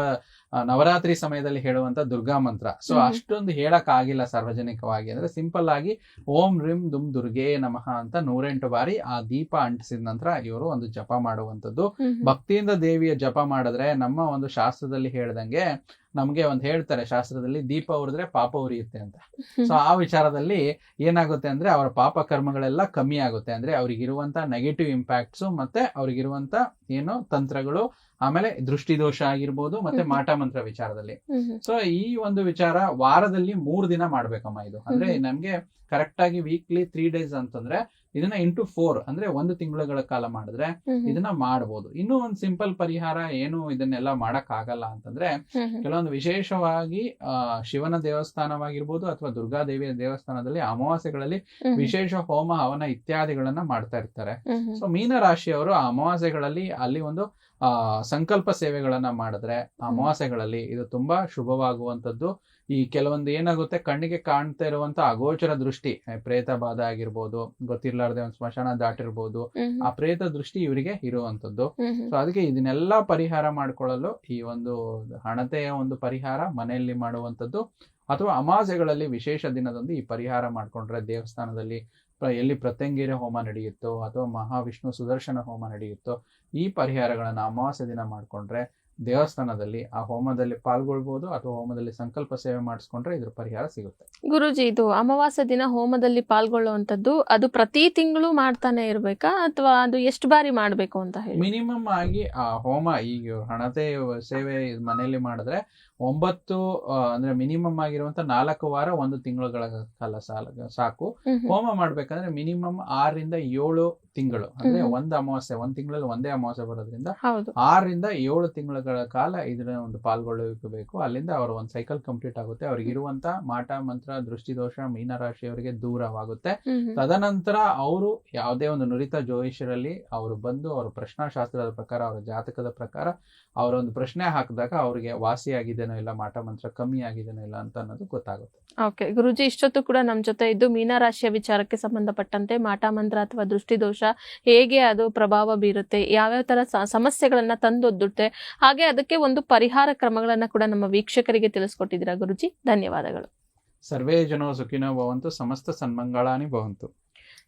ನವರಾತ್ರಿ ಸಮಯದಲ್ಲಿ ಹೇಳುವಂತ ದುರ್ಗಾ ಮಂತ್ರ. ಸೊ ಅಷ್ಟೊಂದು ಹೇಳಕ್ ಆಗಿಲ್ಲ ಸಾರ್ವಜನಿಕವಾಗಿ. ಅಂದ್ರೆ ಸಿಂಪಲ್ ಆಗಿ ಓಂ ರಿಂ ದುಮ್ ದುರ್ಗೆ ನಮಃ ಅಂತ ನೂರೆಂಟು ಬಾರಿ ಆ ದೀಪ ಅಂಟಿಸಿದ ನಂತರ ಇವರು ಒಂದು ಜಪ ಮಾಡುವಂತದ್ದು ಭಕ್ತಿಯಿಂದ ದೇವಿಯ ಜಪ ಮಾಡಿದ್ರೆ ನಮ್ಮ ಒಂದು ಶಾಸ್ತ್ರದಲ್ಲಿ ಹೇಳ್ದಂಗೆ ನಮ್ಗೆ ಒಂದು ಹೇಳ್ತಾರೆ ಶಾಸ್ತ್ರದಲ್ಲಿ ದೀಪ ಉರಿದ್ರೆ ಪಾಪ ಉರಿಯುತ್ತೆ ಅಂತ. ಸೊ ಆ ವಿಚಾರದಲ್ಲಿ ಏನಾಗುತ್ತೆ ಅಂದ್ರೆ ಅವರ ಪಾಪ ಕರ್ಮಗಳೆಲ್ಲ ಕಮ್ಮಿ ಆಗುತ್ತೆ. ಅಂದ್ರೆ ಅವ್ರಿಗಿರುವಂತ ನೆಗೆಟಿವ್ ಇಂಪ್ಯಾಕ್ಟ್ಸ್ ಮತ್ತೆ ಅವ್ರಿಗಿರುವಂತ ಏನು ತಂತ್ರಗಳು ಆಮೇಲೆ ದೃಷ್ಟಿದೋಷ ಆಗಿರ್ಬೋದು ಮತ್ತೆ. ಮಾಟ ಮಂತ್ರ ವಿಚಾರದಲ್ಲಿ. ಸೊ ಈ ಒಂದು ವಿಚಾರ ವಾರದಲ್ಲಿ ಮೂರ್ ದಿನ ಮಾಡ್ಬೇಕಮ್ಮ ಇದು. ಅಂದ್ರೆ. ನಮ್ಗೆ ಕರೆಕ್ಟ್ ಆಗಿ ವೀಕ್ಲಿ ತ್ರೀ ಡೇಸ್ ಅಂತಂದ್ರೆ ಇದನ್ನ ಇಂಟು ಫೋರ್ ಅಂದ್ರೆ ಒಂದು ತಿಂಗಳುಗಳ ಕಾಲ ಮಾಡಿದ್ರೆ ಇದನ್ನ ಮಾಡಬಹುದು ಇನ್ನೂ ಒಂದು ಸಿಂಪಲ್ ಪರಿಹಾರ ಏನು ಇದನ್ನೆಲ್ಲ ಮಾಡಕ್ ಆಗಲ್ಲ ಅಂತಂದ್ರೆ ಕೆಲವೊಂದು ವಿಶೇಷವಾಗಿ ಆ ಶಿವನ ದೇವಸ್ಥಾನವಾಗಿರ್ಬೋದು ಅಥವಾ ದುರ್ಗಾದೇವಿಯ ದೇವಸ್ಥಾನದಲ್ಲಿ ಅಮಾವಾಸ್ಯೆಗಳಲ್ಲಿ ವಿಶೇಷ ಹೋಮ ಹವನ ಇತ್ಯಾದಿಗಳನ್ನ ಮಾಡ್ತಾ ಇರ್ತಾರೆ. ಸೊ ಮೀನ ರಾಶಿಯವರು ಆ ಅಮಾವಾಸ್ಯೆಗಳಲ್ಲಿ ಅಲ್ಲಿ ಒಂದು ಆ ಸಂಕಲ್ಪ ಸೇವೆಗಳನ್ನ ಮಾಡಿದ್ರೆ ಅಮಾವಾಸ್ಯೆಗಳಲ್ಲಿ ಇದು ತುಂಬಾ ಶುಭವಾಗುವಂತದ್ದು ಈ ಕೆಲವೊಂದು ಏನಾಗುತ್ತೆ ಕಣ್ಣಿಗೆ ಕಾಣ್ತಾ ಇರುವಂತ ಅಗೋಚರ ದೃಷ್ಟಿ ಪ್ರೇತ ಬಾಧ ಆಗಿರ್ಬೋದು ಗೊತ್ತಿರ್ಲಾರ್ದೆ ಒಂದು ಸ್ಮಶಾನ ದಾಟಿರ್ಬೋದು ಆ ಪ್ರೇತ ದೃಷ್ಟಿ ಇವರಿಗೆ ಇರುವಂತದ್ದು ಸೊ ಅದಕ್ಕೆ ಇದನ್ನೆಲ್ಲ ಪರಿಹಾರ ಮಾಡ್ಕೊಳ್ಳಲು ಈ ಒಂದು ಹಣತೆಯ ಒಂದು ಪರಿಹಾರ ಮನೆಯಲ್ಲಿ ಮಾಡುವಂತದ್ದು ಅಥವಾ ಅಮಾಸೆಗಳಲ್ಲಿ ವಿಶೇಷ ದಿನದಂದು ಈ ಪರಿಹಾರ ಮಾಡ್ಕೊಂಡ್ರೆ ದೇವಸ್ಥಾನದಲ್ಲಿ ಎಲ್ಲಿ ಪ್ರತ್ಯಂಗಿರ ಹೋಮ ನಡೆಯುತ್ತೋ ಅಥವಾ ಮಹಾವಿಷ್ಣು ಸುದರ್ಶನ ಹೋಮ ನಡೆಯುತ್ತೋ ಈ ಪರಿಹಾರಗಳನ್ನು ಅಮಾವಾಸ್ಯ ದಿನ ಮಾಡ್ಕೊಂಡ್ರೆ ದೇವಸ್ಥಾನದಲ್ಲಿ ಆ ಹೋಮದಲ್ಲಿ ಪಾಲ್ಗೊಳ್ಬಹುದು ಅಥವಾ ಹೋಮದಲ್ಲಿ ಸಂಕಲ್ಪ ಸೇವೆ ಮಾಡಿಸ್ಕೊಂಡ್ರೆ ಇದ್ರ ಪರಿಹಾರ ಸಿಗುತ್ತೆ. ಗುರುಜಿ ಇದು ಅಮಾವಾಸ್ಯ ದಿನ ಹೋಮದಲ್ಲಿ ಪಾಲ್ಗೊಳ್ಳುವಂತದ್ದು ಅದು ಪ್ರತಿ ತಿಂಗಳು ಮಾಡ್ತಾನೆ ಇರ್ಬೇಕಾ ಅಥವಾ ಅದು ಎಷ್ಟು ಬಾರಿ ಮಾಡಬೇಕು ಅಂತ ಹೇಳಿ? ಮಿನಿಮಮ್ ಆಗಿ ಆ ಹೋಮ ಈಗ ಹಣತೆ ಸೇವೆ ಮನೆಯಲ್ಲಿ ಮಾಡಿದ್ರೆ ಒಂಬತ್ತು ಅಂದ್ರೆ ಮಿನಿಮಮ್ ಆಗಿರುವಂತ ನಾಲ್ಕು ವಾರ ಒಂದು ತಿಂಗಳುಗಳ ಕಾಲ ಸಾಲ ಸಾಕು. ಹ್ಮ್ ಮಾಡ್ಬೇಕಂದ್ರೆ ಮಿನಿಮಮ್ ಆರರಿಂದ ಏಳು ತಿಂಗಳು. ಅಂದ್ರೆ. ಒಂದ್ ಅಮಾವಾಸ್ಯೆ ಒಂದ್ ತಿಂಗಳಲ್ಲಿ ಒಂದೇ ಅಮಾವಾಸ್ಯೆ ಬರೋದ್ರಿಂದ ಆರರಿಂದ ಏಳು ತಿಂಗಳ ಕಾಲ ಇದರ ಒಂದು ಪಾಲ್ಗೊಳ್ಳಬೇಕು. ಅಲ್ಲಿಂದ ಅವರ ಒಂದು ಸೈಕಲ್ ಕಂಪ್ಲೀಟ್ ಆಗುತ್ತೆ. ಅವ್ರಿಗೆ ಇರುವಂತ ಮಾಟ ಮಂತ್ರ ದೃಷ್ಟಿದೋಷ ಮೀನರಾಶಿಯವರಿಗೆ ದೂರವಾಗುತ್ತೆ. ತದನಂತರ ಅವರು ಯಾವುದೇ ಒಂದು ನುರಿತ ಜ್ಯೋತಿಷರಲ್ಲಿ ಅವರು ಬಂದು ಅವರ ಪ್ರಶ್ನಾಶಾಸ್ತ್ರದ ಪ್ರಕಾರ ಅವರ ಜಾತಕದ ಪ್ರಕಾರ ಅವರ ಒಂದು ಪ್ರಶ್ನೆ ಹಾಕಿದಾಗ ಅವರಿಗೆ ವಾಸಿ ಆಗಿದೇನೋ ಇಲ್ಲ ಮಾಟ ಮಂತ್ರ ಕಮ್ಮಿ ಆಗಿದೇನೋ ಇಲ್ಲ ಅಂತ ಅನ್ನೋದು ಗೊತ್ತಾಗುತ್ತೆ. ಓಕೆ ಗುರುಜಿ ಇಷ್ಟೊತ್ತು ಕೂಡ ನಮ್ಮ ಜೊತೆ ಇದ್ದು ಮೀನರಾಶಿಯ ವಿಚಾರಕ್ಕೆ ಸಂಬಂಧಪಟ್ಟಂತೆ ಮಾಟ ಮಂತ್ರ ಅಥವಾ ದೃಷ್ಟಿದೋಷ ಹೇಗೆ ಅದು ಪ್ರಭಾವ ಬೀರುತ್ತೆ ಯಾವ್ಯಾವ ತರ ಸಮಸ್ಯೆಗಳನ್ನ ಸಮಸ್ಯೆಗಳನ್ನ ತಂದೊದ್ದುತ್ತೆ ಹಾಗೆ ಅದಕ್ಕೆ ಒಂದು ಪರಿಹಾರ ಕ್ರಮಗಳನ್ನ ಕೂಡ ನಮ್ಮ ವೀಕ್ಷಕರಿಗೆ ತಿಳಿಸ್ಕೊಟ್ಟಿದ್ದೀರಾ ಗುರುಜಿ? ಧನ್ಯವಾದಗಳು. ಸರ್ವೇ ಜನೋ ಸುಖಿನೋ ಭವಂತು ಸಮಸ್ತ ಸನ್ಮಂಗಳಾನಿ ಭವಂತು.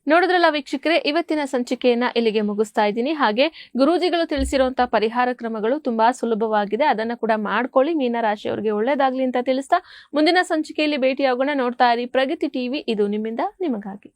ನೋಡಿದ್ರಲ್ಲ ವೀಕ್ಷಕರೇ ಇವತ್ತಿನ ಸಂಚಿಕೆಯನ್ನ ಇಲ್ಲಿಗೆ ಮುಗಿಸ್ತಾ ಇದ್ದೀನಿ. ಹಾಗೆ ಗುರೂಜಿಗಳು ತಿಳಿಸಿರುವಂತಹ ಪರಿಹಾರ ಕ್ರಮಗಳು ತುಂಬಾ ಸುಲಭವಾಗಿದೆ. ಅದನ್ನ ಕೂಡ ಮಾಡ್ಕೊಳ್ಳಿ. ಮೀನರಾಶಿಯವರಿಗೆ ಒಳ್ಳೇದಾಗ್ಲಿ ಅಂತ ತಿಳಿಸ್ತಾ ಮುಂದಿನ ಸಂಚಿಕೆಯಲ್ಲಿ ಭೇಟಿಯಾಗೋಣ. ನೋಡ್ತಾ ಇರಿ ಪ್ರಗತಿ ಟಿವಿ. ಇದು ನಿಮ್ಮಿಂದ ನಿಮಗಾಗಿ.